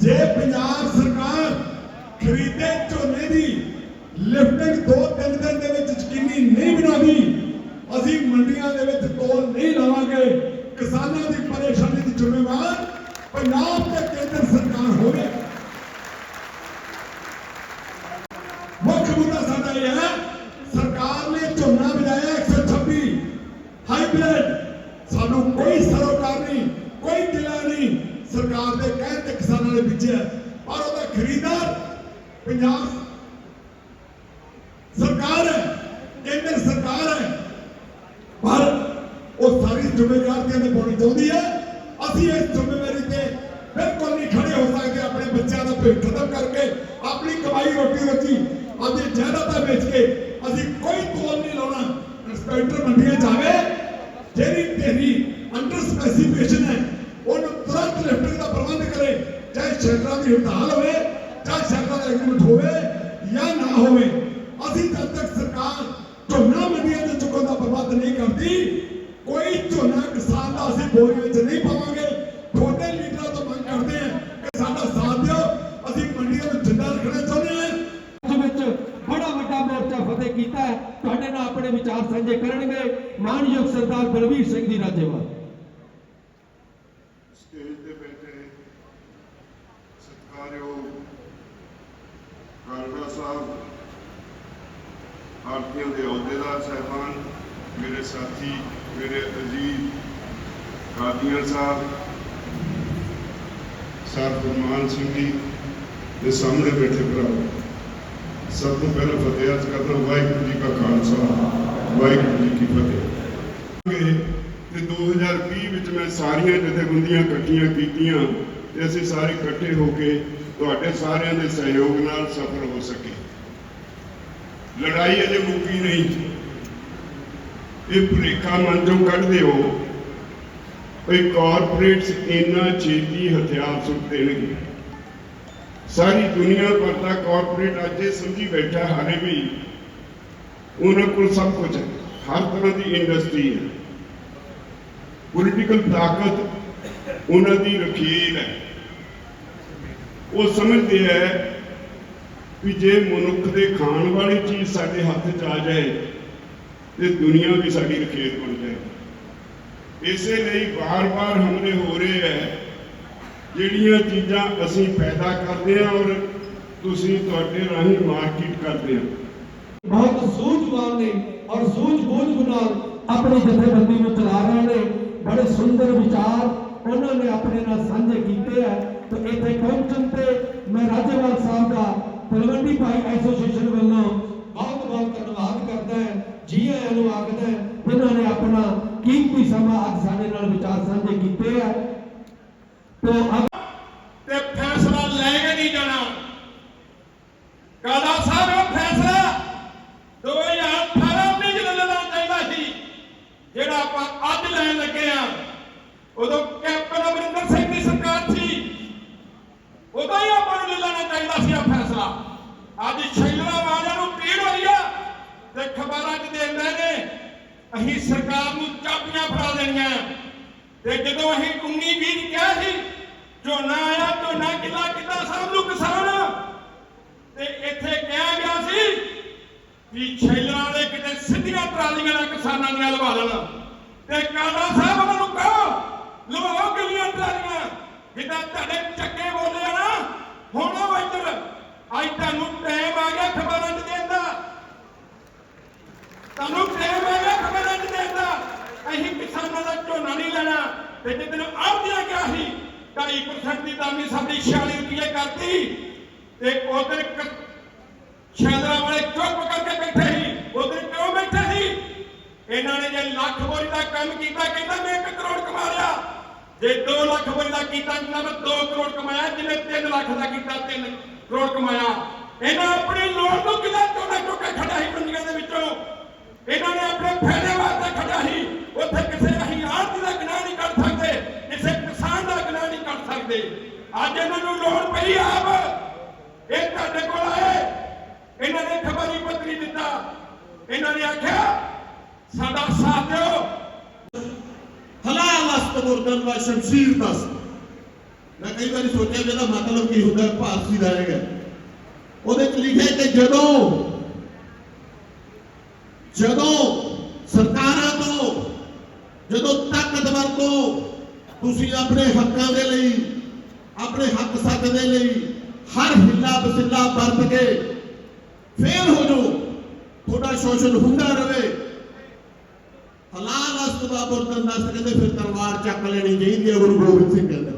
ਜੇ ਪੰਜਾਬ ਸਰਕਾਰ ਖਰੀਦੇ ਝੋਨੇ ਦੀ ਲਿਫਟਿੰਗ ਦੋ ਤਿੰਨ ਦਿਨ ਦੇ ਵਿੱਚ ਯਕੀਨੀ ਨਹੀਂ ਬਣਾਉਂਦੀ ਅਸੀਂ ਮੰਡੀਆਂ ਦੇ ਵਿੱਚ ਤੋਲ ਨਹੀਂ ਲਾਵਾਂਗੇ ਕਿਸਾਨਾਂ ਦੀ ਪਰੇਸ਼ਾਨੀ ਦੀ ਜ਼ਿੰਮੇਵਾਰ ਪੰਜਾਬ ਤੇ ਕੇਂਦਰ ਸਰਕਾਰ ਹੋਵੇ ਮੁੱਖ ਮੁੱਦਾ ਸਾਡਾ ਇਹ ਹੈ ਸਰਕਾਰ ਨੇ ਝੋਨਾ ਬਜਾਇਆ 126 ਹਾਈਬ੍ਰਿਡ ਸਾਨੂੰ ਕੋਈ ਸਰੋਕਾਰ ਨਹੀਂ ਕੋਈ ਗਿਲਾ ਨਹੀਂ ਸਰਕਾਰ ਦੇ ਕਹਿਣ ਤੇ ਕਿਸਾਨਾਂ ਨੇ ਬੀਜਿਆ ਪਰ ਉਹਦਾ ਖਰੀਦਦਾਰ ਪੰਜਾਬ ਸਰਕਾਰ ਹੈ ਕੇਂਦਰ ਸਰਕਾਰ ਹੈ ਪਰ ਉਹ ਸਾਰੀ ਜ਼ਿੰਮੇਵਾਰੀ ਤੇ ਪਾਉਣੀ ਚਾਹੁੰਦੀ ਹੈ ਅਸੀਂ ਇਸ ਜ਼ਿੰਮੇਵਾਰੀ ਤੇ ਬਿਲਕੁਲ ਨਹੀਂ ਖੜੇ ਹੋ ਸਕਦੇ ਆਪਣੇ ਬੱਚਿਆਂ ਦਾ ਭਵਿੱਖ ਖਤਮ ਕਰਕੇ ਆਪਣੀ ਕਮਾਈ ਰੋਟੀ ਰੋਟੀ ਆਪਣੀ ਜਾਇਦਾਦਾਂ ਵੇਚ ਕੇ ਅਸੀਂ ਕੋਈ ਤੋਲ ਨਹੀਂ ਲਾਉਣਾ ਇੰਸਪੈਕਟਰ ਮੰਡੀਆਂ ਜਾਵੇ ਜਿਹੜੀ ਢੇਰੀ ਅੰਡਰ ਸਪੈਸੀਫਿਕੇਸ਼ਨ ਹੈ ਉਹਨੂੰ ਤੁਰੰਤ ਲਿਫਟਿੰਗ ਦਾ ਪ੍ਰਬੰਧ ਕਰੇ ਚਾਹੇ ਸ਼ੈਲਰਾਂ ਦੀ ਹੜਤਾਲ ਹੋਵੇ ਚਾਹੇ ਸ਼ੈਲਰਾਂ ਦਾ ਐਗਰੀਮੈਂਟ ਹੋਵੇ ਜਾਂ ਨਾ ਹੋਵੇ ਅਸੀਂ ਜਦ ਤੱਕ ਸਰਕਾਰ ਝੋਨਾ ਮੰਡੀਆਂ ਤੇ ਚੁੱਕਣ ਦਾ ਪ੍ਰਬੰਧ ਨਹੀਂ ਕਰਦੀ ਕੋਈ ਝੋਨਾ ਕਿਸਾਨ ਦਾ ਅਸੀਂ ਬੋਰੀ ਵਿੱਚ ਨਹੀਂ ਪਾਵਾਂਗੇ ਛੋਟੇ ਲੀਡਰਾਂ ਤੋਂ ਮੰਗ ਕਰਦੇ ਹਾਂ ਕਿ ਸਾਡਾ ਸਾਥ ਦਿਓ ਅਸੀਂ ਮੰਡੀਆਂ ਨੂੰ ਜਿੰਦਾ ਰੱਖਣਾ ਚਾਹੁੰਦੇ ਹਾਂ ਦੇ ਵਿੱਚ ਬੜਾ ਵੱਡਾ ਮੋਰਚਾ ਫਤਿਹ ਕੀਤਾ ਹੈ ਤੁਹਾਡੇ ਨਾਲ ਆਪਣੇ ਵਿਚਾਰ ਸਾਂਝੇ ਕਰਨਗੇ ਮਾਨਯੋਗ ਸਰਦਾਰ ਬਲਵੀਰ ਸਿੰਘ ਦੀ ਰਾਜੇਵਾਲ। ਸਟੇਜ ਤੇ ਬੈਠੇ ਸਤਿਕਾਰਯੋਗ ਕਾਲੜਾ ਸਾਹਿਬ ਭਾਰਤੀਆਂ ਦੇ ਅਹੁਦੇਦਾਰ ਸਹਿਬਾਨ, ਮੇਰੇ ਸਾਥੀ, ਮੇਰੇ ਅਜ਼ੀਜ਼ ਕਾਦੀਆਂ ਸਾਹਿਬ, ਸਰ ਗੁਰਮਾਨ ਸਿੰਘ ਜੀ ਦੇ ਸਾਹਮਣੇ ਬੈਠੇ ਭਰਾ ਸਭ ਤੋਂ ਪਹਿਲਾਂ ਫਤਿਹ ਅਰਜ਼ ਕਰਦਾ ਵਾਹਿਗੁਰੂ ਜੀ ਕਾ ਖਾਲਸਾ, ਵਾਹਿਗੁਰੂ ਜੀ ਕੀ ਫਤਿਹ। ਤੇ 2020 ਵਿੱਚ ਮੈਂ ਸਾਰੀਆਂ ਜਥੇਬੰਦੀਆਂ ਇਕੱਠੀਆਂ ਕੀਤੀਆਂ ਤੇ ਅਸੀਂ ਸਾਰੇ ਇਕੱਠੇ ਹੋ ਕੇ ਤੁਹਾਡੇ ਸਾਰਿਆਂ ਦੇ ਸਹਿਯੋਗ ਨਾਲ ਸਫਲ ਹੋ ਸਕੇ। ਲੜਾਈ ਅਜੇ ਮੁੱਕੀ ਨਹੀਂ। ਇਹ ਭੁਲੇਖਾ ਮਨ ਚੋਂ ਕੱਢ ਦਿਓ ਕੋਈ ਕਾਰਪੋਰੇਟਸ ਇੰਨਾ ਛੇਤੀ ਹਥਿਆਰ ਸੁੱਟ ਦੇਣਗੇ। ਸਾਰੀ ਦੁਨੀਆ ਭਰ ਦਾ ਕਾਰਪੋਰੇਟ ਅੱਜ ਇਹ ਸਮਝੀ ਬੈਠਾ ਹਾਲੇ ਵੀ, ਉਹਨਾਂ ਕੋਲ ਸਭ ਕੁਝ ਹੈ। ਹਰ ਤਰ੍ਹਾਂ ਦੀ ਇੰਡਸਟਰੀ ਹੈ। ਪੋਲੀਟੀਕਲ ਤਾਕਤ ਉਹਨਾਂ ਦੀ ਰਖੀਲ ਹੈ। ਉਹ ਸਮਝਦੇ ਹੈ ਕਿ ਜੇ ਮਨੁੱਖ ਦੇ ਖਾਣ ਵਾਲੀ ਚੀਜ਼ ਸਾਡੇ ਹੱਥ 'ਚ ਆ ਜਾਏ, ਤੇ ਦੁਨੀਆ ਵੀ ਸਾਡੀ ਰਖੀਲ ਬਣ ਜਾਏ। ਇਸੇ ਲਈ ਵਾਰ-ਵਾਰ ਹਮਲੇ ਹੋ ਰਹੇ ਹੈ। ਜਿਹੜੀਆਂ ਚੀਜ਼ਾਂ ਅਸੀਂ ਪੈਦਾ ਕਰਦੇ ਹਾਂ ਔਰ ਤੁਸੀਂ ਤੁਹਾਡੇ ਰਾਹੀਂ ਮਾਰਕੀਟ ਕਰਦੇ ਹੋ। ਬਹੁਤ ਸੂਝਵਾਨ ਨੇ ਔਰ ਸੂਝ-ਬੂਝ ਨਾਲ ਆਪਣੀ ਜਥੇਬੰਦੀ ਨੂੰ ਚਲਾ ਰਹੇ ਨੇ ਬੜੇ ਸੁੰਦਰ ਵਿਚਾਰ ਉਹਨਾਂ ਨੇ ਆਪਣੇ ਨਾਲ ਸਾਂਝੇ ਕੀਤੇ ਹੈ ਤੇ ਇੱਥੇ ਪਹੁੰਚਣ ਤੇ ਮੈਂ ਰਾਜੇਵਾਲ ਸਾਹਿਬ ਦਾ ਤਲਵੰਡੀ ਭਾਈ ਐਸੋਸੀਏਸ਼ਨ ਵੱਲੋਂ ਬਹੁਤ ਬਹੁਤ ਧੰਨਵਾਦ ਕਰਦਾ ਹਾਂ। ਜੀ ਆਇਆਂ ਨੂੰ ਆਖਦਾ ਇਹਨਾਂ ਨੇ ਆਪਣਾ ਕੀਮਤੀ ਸਮਾਂ ਅੱਜ ਸਾਡੇ ਨਾਲ ਵਿਚਾਰ ਸਾਂਝੇ ਕੀਤੇ ਹੈ ਤੋ ਫੈਸਲਾ ਲੈ ਕੇ ਨਹੀਂ ਜਾਣਾ ਕਾਦਾ ਸਾਹਿਬ ਉਹ ਫੈਸਲਾ 2018 ਵਿੱਚ ਲੈਣਾ ਚਾਹੀਦਾ ਸੀ ਜਿਹੜਾ ਆਪਾਂ ਅੱਜ ਲੈਣ ਲੱਗੇ ਆ ਉਦੋਂ ਕੈਪਟਨ ਅਮਰਿੰਦਰ ਸਿੰਘ ਦੀ ਸਰਕਾਰ ਸੀ ਉਦੋਂ ਹੀ ਆਪਾਂ ਨੂੰ ਲੈ ਲੈਣਾ ਚਾਹੀਦਾ ਸੀ ਆ ਫੈਸਲਾ ਅੱਜ ਸ਼ੈਲਰਾ ਵਾਲਿਆਂ ਨੂੰ ਪੀੜ ਹੋਈ ਆ ਤੇ ਖਬਰਾਂ 'ਚ ਦਿੰਦੇ ਨੇ ਅਸੀਂ ਸਰਕਾਰ ਨੂੰ ਚਾਬੀਆਂ ਫੜਾ ਦੇਣੀਆਂ ਤੇ ਜਦੋਂ ਅਸੀਂ 19 20 ਕਿਹਾ ਸੀ ਝੋਨਾ ਆਇਆ ਝੋਨਾ ਕਿੱਲਾ ਕਿੱਲਾ ਸਭ ਨੂੰ ਕਿਸਾਨ, ਤੇ ਇੱਥੇ ਕਿਹਾ ਗਿਆ ਸੀ ਵੀ ਛੈਲਾਂ ਵਾਲੇ ਕਿਤੇ ਸਿੱਧੀਆਂ ਟਰਾਲੀਆਂ ਨਾਲ ਕਿਸਾਨਾਂ ਦੀਆਂ ਲਵਾ ਲੈਣ ਤੇ ਕਾਲਾ ਸਾਹਿਬ ਉਹਨਾਂ ਨੂੰ ਕਹੋ, ਲਵਾਓ ਕਿਲੀਆਂ ਟਰਾਲੀਆਂ। ਜਿੱਦਾਂ ਤੁਹਾਡੇ ਚੱਕੇ ਬੋਲੇ ਨਾ, ਹੁਣ ਉਹ ਇੱਧਰ। ਅੱਜ ਤੁਹਾਨੂੰ ਟਾਈਮ ਆ ਗਿਆ ਖਬਰਾਂ ਚ ਦੇਣ ਦਾ। ਤੁਹਾਨੂੰ ਟਾਈਮ ਆ ਗਿਆ ਖਬਰਾਂ ਚ ਦੇਣ ਦਾ। ਅਸੀਂ ਕਿਸਾਨਾਂ ਦਾ ਝੋਨਾ ਨਹੀਂ ਲੈਣਾ ਤੇ ਜਿੱਦਨ ਆਉਂਦਿਆ ਗਿਆ ਸੀ 2.5% ਦੀ ਦਾਮੀ ਸਾਡੀ 46 ਰੁਪਏ ਕਰਤੀ। ਤੇ ਉਧਰ ਛੇਦਰਾ ਵਾਲੇ ਚੁੱਪ ਕਰਕੇ ਬੈਠੇ ਸੀ। ਉਧਰ ਕਿਉਂ ਬੈਠੇ ਸੀ। ਇਹਨਾਂ ਨੇ ਜੇ ਲੱਖ ਬੋਰੀ ਦਾ ਕੰਮ ਕੀਤਾ, ਕਹਿੰਦਾ ਮੈਂ 1 ਕਰੋੜ ਕਮਾ ਲਿਆ। ਜੇ 2 ਲੱਖ ਬੋਰੀ ਦਾ ਕੀਤਾ, ਕਹਿੰਦਾ ਮੈਂ 2 ਕਰੋੜ ਕਮਾਇਆ, ਜਿਹਨੇ 3 ਲੱਖ ਦਾ ਕੀਤਾ 3 ਕਰੋੜ ਕਮਾਇਆ। ਇਹਨਾਂ ਆਪਣੀ ਲੋੜ ਨੂੰ ਕਿਲਾ ਚੋਣਾ ਚੁੱਕੇ ਖੜਾ ਸੀ ਮੰਡੀਆਂ ਦੇ ਵਿੱਚੋਂ? ਇਹਨਾਂ ਨੇ ਆਪਣੇ ਫਾਇਦੇ ਵਾਸਤੇ ਖੜਾ ਸੀ ਉੱਥੇ ਕਿਸੇ ਅਸੀਂ ਆੜਤੀ ਦਾ ਗੁਨਾਹ ਨਹੀਂ ਕਰ ਸਕਦੇ ਕਿਸੇ ਕਿਸਾਨ ਦਾ ਗੁਨਾਹ ਨਹੀਂ ਕਰ ਸਕਦੇ ਅੱਜ ਇਹਨਾਂ ਨੂੰ ਲੋੜ ਪਈ ਆਪ। ਇਹ ਤੁਹਾਡੇ ਕੋਲ ਆਏ। ਇਹਨਾਂ ਨੇ ਖਬਰੀ ਪੱਤਰੀ ਦਿੱਤਾ। ਇਹਨਾਂ ਨੇ ਆਖਿਆ, ਸਾਡਾ ਸਾਥ ਦਿਓ। ਹਲਾਲ ਅਸਤ ਮੁਰਦਨ ਵਾ ਸ਼ਮਸ਼ੀਰ ਦਸ ਮੈਂ ਕਈ ਵਾਰੀ ਸੋਚਿਆ, ਇਹਦਾ ਮਤਲਬ ਕੀ ਹੁੰਦਾ? ਭਾਰਤੀ ਦਾ ਹੈਗਾ। ਉਹਦੇ ਚ ਲਿਖਿਆ ਕਿ ਜਦੋਂ ਜਦੋਂ ਸਰਕਾਰਾਂ ਤੋਂ, ਜਦੋਂ ਤਾਕਤਵਰ ਤੋਂ ਤੁਸੀਂ ਆਪਣੇ ਹੱਕਾਂ ਦੇ ਲਈ ਆਪਣੇ ਹੱਕ ਸੱਚ ਦੇ ਲਈ ਹਰ ਹਿੱਲਾ ਵਸਿੱਲਾ ਵਰਤ ਕੇ ਫੇਲ ਹੋ ਜਾਓ, ਤੁਹਾਡਾ ਸ਼ੋਸ਼ਣ ਹੁੰਦਾ ਰਵੇ। ਹਲਾਲ ਅਸਤ ਬਰਤਨ ਦੱਸ ਕਹਿੰਦੇ, ਫਿਰ ਤਲਵਾਰ ਚੱਕ ਲੈਣੀ ਚਾਹੀਦੀ ਹੈ ਗੁਰੂ ਗੋਬਿੰਦ ਸਿੰਘ ਕਹਿੰਦੇ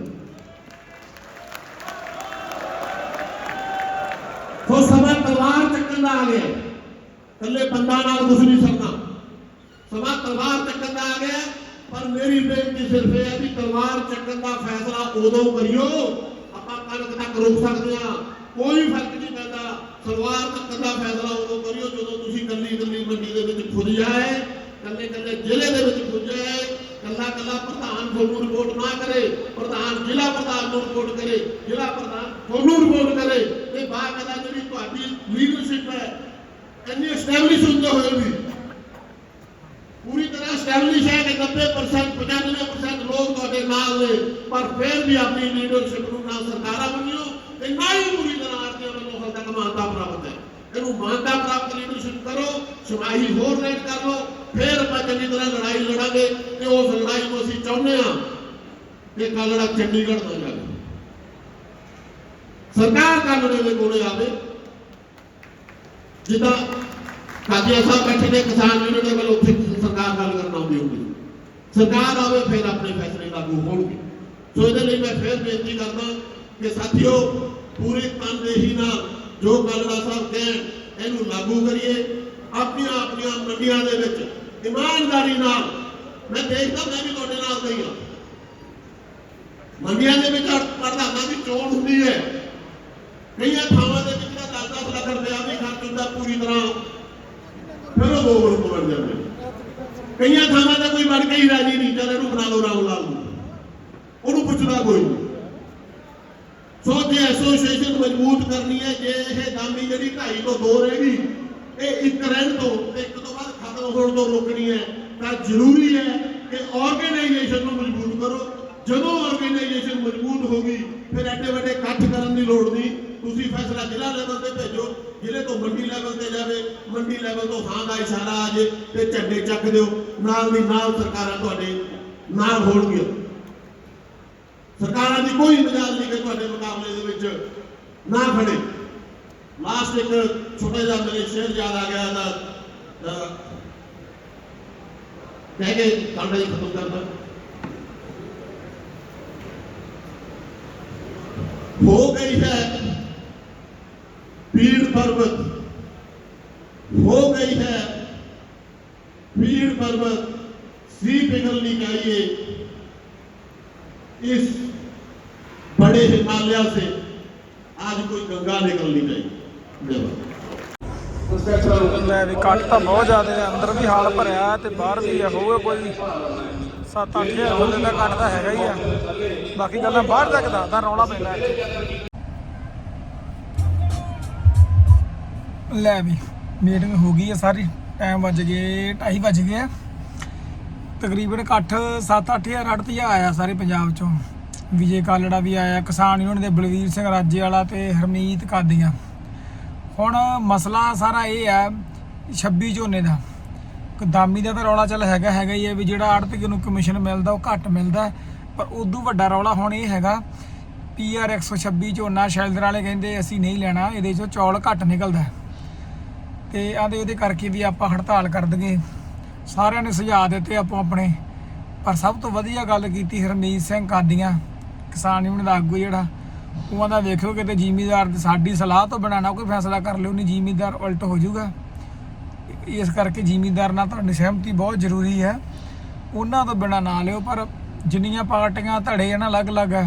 ਸੋ ਸਮਾਂ ਤਲਵਾਰ ਚੱਕਣ ਦਾ ਆ ਗਿਆ। ਕੱਲੇ ਬੰਦਾ ਨਾਲ ਕੁਝ ਨਹੀਂ ਸਰਨਾ ਸਮਾਂ ਤਲਵਾਰ ਚੱਕਣ ਦਾ ਆ ਗਿਆ। ਪਰ ਮੇਰੀ ਬੇਨਤੀ ਸਿਰਫ ਇਹ ਹੈ ਕਿ ਤਲਵਾਰ ਚੱਕਣ ਦਾ ਫੈਸਲਾ ਉਦੋਂ ਕਰਿਓ, ਆਪਾਂ ਕਣਕ ਤੱਕ ਰੋਕ ਸਕਦੇ ਆ ਕੋਈ ਫ਼ਰਕ ਨਹੀਂ ਪੈਂਦਾ। ਤਲਵਾਰ ਚੱਕਣ ਦਾ ਫੈਸਲਾ ਉਦੋਂ ਕਰਿਓ ਜਦੋਂ ਤੁਸੀਂ ਕੱਲੀ ਕੱਲੀ ਮੰਡੀ ਦੇ ਵਿੱਚ ਖੁਦ ਜਾਏ ਕੱਲੇ ਕੱਲੇ ਜ਼ਿਲ੍ਹੇ ਦੇ ਵਿੱਚ ਖੁਦ ਜਾਏ ਕੱਲਾ ਕੱਲਾ ਪ੍ਰਧਾਨ ਤੁਹਾਨੂੰ ਰਿਪੋਰਟ ਨਾ ਕਰੇ, ਪ੍ਰਧਾਨ ਜ਼ਿਲ੍ਹਾ ਪ੍ਰਧਾਨ ਨੂੰ ਰਿਪੋਰਟ ਕਰੇ, ਜ਼ਿਲ੍ਹਾ ਪ੍ਰਧਾਨ ਤੁਹਾਨੂੰ ਰਿਪੋਰਟ ਕਰੇ, ਤੇ ਬਾਕਾਇਦਾ ਜਿਹੜੀ ਤੁਹਾਡੀ ਲੀਡਰਸ਼ਿਪ ਹੈ, ਇੰਨੀ ਐਸਟੈਬਲਿਸ਼ ਹੁੰਦੇ ਹੋਏ ਵੀ ਪੂਰੀ ਤਰ੍ਹਾਂ ਐਸਟੈਬਲਿਸ਼ ਹੈ ਕਿ 90% 95% ਲੋਕ ਤੁਹਾਡੇ ਨਾਲ ਨੇ, ਪਰ ਫਿਰ ਵੀ ਆਪਣੀ ਲੀਡਰਸ਼ਿਪ ਨੂੰ ਨਾ ਸਰਕਾਰਾਂ ਬਣਿਓ ਤੇ ਨਾ ਹੀ ਪੂਰੀ ਤਰ੍ਹਾਂ ਆਰਤੀਆਂ ਵੱਲੋਂ ਹਾਲ ਤੱਕ ਮਾਨਤਾ ਪ੍ਰਾਪਤ ਹੈ। ਇਹਨੂੰ ਮਾਨਤਾ ਪ੍ਰਾਪਤ ਲੀਡਰਸ਼ਿਪ ਕਰੋ ਸਮਾਹੀ ਹੋਰ ਰੈਡ ਕਰ ਲਓ, ਫਿਰ ਆਪਾਂ ਚੰਗੀ ਤਰ੍ਹਾਂ ਲੜਾਈ ਲੜਾਂਗੇ ਤੇ ਉਸ ਲੜਾਈ ਨੂੰ ਅਸੀਂ ਚਾਹੁੰਦੇ ਹਾਂ ਕਿ ਕਾਲੜਾ ਚੰਡੀਗੜ੍ਹ ਤੋਂ ਜਾਵੇ ਸਰਕਾਰ ਕਾਲੜੇ ਦੇ ਕੋਲੇ ਆਵੇ। ਜਿੱਦਾਂ ਕਾਜੀਆ ਸਾਹਿਬ ਬੈਠੇ ਨੇ ਕਿਸਾਨ ਯੂਨੀਅਨ ਦੇ ਵੱਲ ਉੱਥੇ ਸਰਕਾਰ ਗੱਲ ਕਰਨ ਆਉਂਦੀ ਹੋਊਗੀ ਸਰਕਾਰ ਆਵੇ ਫਿਰ ਆਪਣੇ ਫੈਸਲੇ ਲਾਗੂ ਹੋਣਗੇ। ਸੋ ਇਹਦੇ ਲਈ ਮੈਂ ਫਿਰ ਬੇਨਤੀ ਕਰਦਾ ਕਿ ਸਾਥੀਓ, ਪੂਰੀ ਤਨਦੇਹੀ ਨਾਲ ਜੋ ਗੱਲੜਾ ਸਾਹਿਬ ਕਹਿਣ ਇਹਨੂੰ ਲਾਗੂ ਕਰੀਏ। ਆਪਣੀਆਂ ਆਪਣੀਆਂ ਮੰਡੀਆਂ ਦੇ ਵਿੱਚ ਇਮਾਨਦਾਰੀ ਨਾਲ, ਮੈਂ ਦੇਖਦਾ ਮੈਂ ਵੀ ਤੁਹਾਡੇ ਨਾਲ ਗਈ ਹਾਂ। ਮੰਡੀਆਂ ਦੇ ਵਿੱਚ ਪ੍ਰਧਾਨਾਂ ਦੀ ਚੋਣ ਹੁੰਦੀ ਹੈ। ਕਈਆਂ ਥਾਵਾਂ ਦੇ ਵਿੱਚ ਤਾਂ 10-10 ਲੱਖ ਰੁਪਇਆ ਵੀ ਖਰਚ ਹੁੰਦਾ ਪੂਰੀ ਤਰ੍ਹਾਂ। ਫਿਰ ਉਹ ਦੋ ਗਰੁੱਪ ਬਣ ਜਾਂਦੇ? ਕਈਆਂ ਥਾਵਾਂ ਤੇ ਕੋਈ ਵੜ ਕੇ ਹੀ ਰਾਜੀ ਨਹੀਂ, ਚੱਲ ਇਹਨੂੰ ਬਣਾ ਲਓ ਰਾਮ ਲਾਲ ਨੂੰ। ਉਹਨੂੰ ਪੁੱਛਦਾ ਕੋਈ ਨਹੀਂ। ਸੋ ਜੇ ਐਸੋਸੀਏਸ਼ਨ ਮਜ਼ਬੂਤ ਕਰਨੀ ਹੈ ਜੇ ਇਹ ਦਾਮੀ ਜਿਹੜੀ 2.5 ਤੋਂ 2 ਰਹੇਗੀ ਇਹ ਇੱਕ ਰਹਿਣ ਤੋਂ, ਤੇ ਇੱਕ ਤੋਂ ਬਾਅਦ ਖਤਮ ਹੋਣ ਤੋਂ ਰੋਕਣੀ ਹੈ। ਤਾਂ ਜ਼ਰੂਰੀ ਹੈ ਕਿ ਆਰਗੇਨਾਈਜੇਸ਼ਨ ਨੂੰ ਮਜ਼ਬੂਤ ਕਰੋ। ਜਦੋਂ ਆਰਗੇਨਾਈਜੇਸ਼ਨ ਮਜ਼ਬੂਤ ਹੋਗੀ ਫਿਰ ਐਡੇ ਵੱਡੇ ਇਕੱਠ ਕਰਨ ਦੀ ਲੋੜ ਨਹੀਂ। ਤੁਸੀਂ ਫੈਸਲਾ ਜ਼ਿਲ੍ਹਾ ਲੈਵਲ ਤੇ ਭੇਜੋ? ਜ਼ਿਲ੍ਹੇ ਤੋਂ ਮੰਡੀ ਲੈਵਲ ਤੇ ਜਾਵੇ, ਮੰਡੀ ਲੈਵਲ ਤੋਂ ਹਾਂ ਦਾ ਇਸ਼ਾਰਾ ਆ ਜੇ ਤੇ ਝੰਡੇ ਚੱਕ ਦਿਓ। ਨਾਲ ਦੀ ਨਾਲ ਸਰਕਾਰਾਂ ਤੁਹਾਡੇ ਨਾਲ ਹੋਣਗੀਆਂ। ਸਰਕਾਰਾਂ ਦੀ ਕੋਈ ਮਜਾਲ ਨਹੀਂ ਕਿ ਤੁਹਾਡੇ ਮੁਕਾਬਲੇ ਦੇ ਵਿੱਚ ਨਾ ਖੜੇ। ਲਾਸਟ ਇੱਕ ਛੋਟਾ ਜਿਹਾ ਮੇਰੇ ਸ਼ੇਰ ਯਾਦ ਆ ਗਿਆ ਤਾਂ ਕਹਿ ਕੇ ਹੀ ਖਤਮ ਕਰਦਾ। ਹੋ ਗਈ ਹੈ। पर्वत हो गई है पीड़ पर्वत सी पिघलनी चाहिए इस बड़े हिमालय से आज कोई गंगा निकलनी चाहिए धन्यवाद ਲੈ ਵੀ ਕੱਟ ਤਾਂ ਬਹੁਤ ਜ਼ਿਆਦਾ ਹੈ ਅੰਦਰ ਵੀ ਹਾਲ ਭਰਿਆ ਹੈ ਤੇ ਬਾਹਰ ਵੀ ਹੈ ਹੋਵੇ ਕੋਈ 7-8 ਹਜ਼ਾਰ ਬੰਦੇ ਦਾ ਕੱਟ ਤਾਂ ਹੈਗਾ ਹੀ ਆ ਬਾਕੀ ਗੱਲਾਂ ਬਾਹਰ ਤੱਕ ਦੱਸਦਾ ਰੌਲਾ ਪੈਂਦਾ ਲੈ ਵੀ ਮੀਟਿੰਗ ਹੋ ਗਈ ਹੈ ਸਾਰੀ ਟਾਈਮ ਵੱਜ ਗਏ 2:30 ਵੱਜ ਗਏ ਆ। ਤਕਰੀਬਨ ਇਕੱਠ 7-8000 ਅੜਤੀਆ ਆਇਆ ਸਾਰੇ ਪੰਜਾਬ ਚੋਂ। ਵਿਜੇ ਕਾਲੜਾ ਵੀ ਆਇਆ, ਕਿਸਾਨ ਯੂਨੀਅਨ ਦੇ ਬਲਵੀਰ ਸਿੰਘ ਰਾਜੇ ਵਾਲਾ ਤੇ ਹਰਮੀਤ ਕਾਦੀਆਂ। ਹੁਣ ਮਸਲਾ ਸਾਰਾ ਇਹ ਆ 26 ਝੋਨੇ ਦਾ। ਕਦਾਮੀ ਦਾ ਤਾਂ ਰੌਲਾ ਚੱਲ ਹੈਗਾ ਹੈਗਾ ਹੀ ਹੈ ਵੀ ਜਿਹੜਾ ਆੜਤੀਏ ਨੂੰ ਕਮਿਸ਼ਨ ਮਿਲਦਾ, ਉਹ ਘੱਟ ਮਿਲਦਾ ਪਰ ਉਦੋਂ ਵੱਡਾ ਰੌਲਾ ਹੁਣ ਇਹ ਹੈਗਾ ਪੀਆਰ 126 ਝੋਨਾ ਸ਼ੈਲਦਰ ਵਾਲੇ ਕਹਿੰਦੇ ਅਸੀਂ ਨਹੀਂ ਲੈਣਾ, ਇਹਦੇ ਚੋਂ ਚੌਲ ਘੱਟ ਨਿਕਲਦਾ ਤੇ ਆਂਦੇ ਉਹਦੇ ਕਰਕੇ ਵੀ ਆਪਾਂ ਹੜਤਾਲ ਕਰ ਦਗੇ ਸਾਰਿਆਂ ਨੇ ਸੁਝਾਅ ਦਿੱਤੇ ਆਪੋ ਆਪਣੇ। ਪਰ ਸਭ ਤੋਂ ਵਧੀਆ ਗੱਲ ਕੀਤੀ ਹਰਮੀਤ ਸਿੰਘ ਕਾਦੀਆਂ, ਕਿਸਾਨ ਯੂਨੀਅਨ ਦਾ ਆਗੂ ਜਿਹੜਾ। ਉਹਨਾਂ ਦਾ ਵੇਖਿਓ ਕਿਤੇ ਜ਼ਿਮੀਦਾਰ ਸਾਡੀ ਸਲਾਹ ਤੋਂ ਬਣਾਣਾ ਕੋਈ ਫੈਸਲਾ ਕਰ ਲਿਓ, ਨਹੀਂ ਜ਼ਿਮੀਦਾਰ ਉਲਟ ਹੋ ਜਾਊਗਾ। ਇਸ ਕਰਕੇ ਜ਼ਿਮੀਦਾਰ ਨਾਲ ਤੁਹਾਡੀ ਸਹਿਮਤੀ ਬਹੁਤ ਜ਼ਰੂਰੀ ਹੈ। ਉਹਨਾਂ ਤੋਂ ਬਿਨਾ ਨਾ ਲਿਓ, ਪਰ ਜਿੰਨੀਆਂ ਪਾਰਟੀਆਂ ਧੜੇ ਆ ਨਾ ਅਲੱਗ-ਅਲੱਗ ਹੈ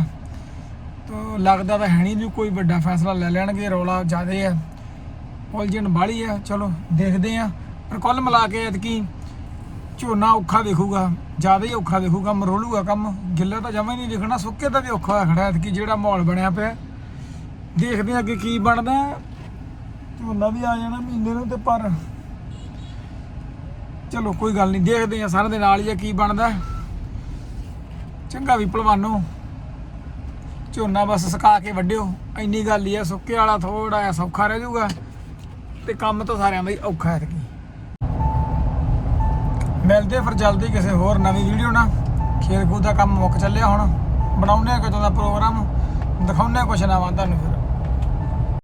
ਤਾਂ ਲੱਗਦਾ ਤਾਂ ਹੈ ਨਹੀਂ ਵੀ ਕੋਈ ਵੱਡਾ ਫੈਸਲਾ ਲੈ ਲੈਣਗੇ, ਰੌਲਾ ਜ਼ਿਆਦਾ ਹੈ ਉਲਝਣ ਬਾਹਲੀ ਆ, ਚਲੋ ਦੇਖਦੇ ਆ। ਪਰ ਕੁੱਲ ਮਿਲਾ ਕੇ ਐਤਕੀ ਝੋਨਾ ਔਖਾ ਵੇਖੂਗਾ, ਜ਼ਿਆਦਾ ਹੀ ਔਖਾ ਵੇਖੂਗਾ, ਮਰੋਲੂਗਾ ਕੰਮ। ਗਿੱਲਾ ਤਾਂ ਜਮਾ ਹੀ ਨਹੀਂ ਦਿਖਣਾ, ਸੁੱਕੇ ਤਾਂ ਵੀ ਔਖਾ ਹੋਇਆ ਖੜਾ ਐਤਕੀ ਜਿਹੜਾ ਮਾਹੌਲ ਬਣਿਆ ਪਿਆ। ਦੇਖਦੇ ਆ ਅੱਗੇ ਕੀ ਬਣਦਾ। ਝੋਨਾ ਵੀ ਆ ਜਾਣਾ ਮਹੀਨੇ ਨੂੰ ਤੇ ਪਰ ਚਲੋ ਕੋਈ ਗੱਲ ਨਹੀਂ, ਦੇਖਦੇ ਆ ਸਾਰੇ ਦੇ ਨਾਲ ਹੀ ਆ ਕੀ ਬਣਦਾ। ਚੰਗਾ ਵੀ ਭਲਵਾਨੋ ਝੋਨਾ ਬਸ ਸੁਕਾ ਕੇ ਵੱਢਿਓ। ਇੰਨੀ ਗੱਲ ਹੀ ਆ, ਸੁੱਕੇ ਵਾਲਾ ਥੋੜਾ ਜਿਹਾ ਸੌਖਾ ਰਹਿ ਜਾਊਗਾ। ਤੇ ਕੰਮ ਤਾਂ ਸਾਰਿਆਂ ਦਾ ਹੀ ਔਖਾ ਹੈ ਮਿਲਦੇ ਫਿਰ ਜਲਦੀ ਕਿਸੇ ਹੋਰ ਨਵੀਂ ਵੀਡੀਓ ਨਾਲ। ਖੇਲ ਕੂਦ ਦਾ ਕੰਮ ਮੁੱਕ ਚੱਲਿਆ ਹੁਣ। ਬਣਾਉਂਦੇ ਆ ਕਿਤੋਂ ਦਾ ਪ੍ਰੋਗਰਾਮ ਦਿਖਾਉਂਦੇ ਆ ਕੁਛ ਨਵਾਂ ਤੁਹਾਨੂੰ ਫਿਰ।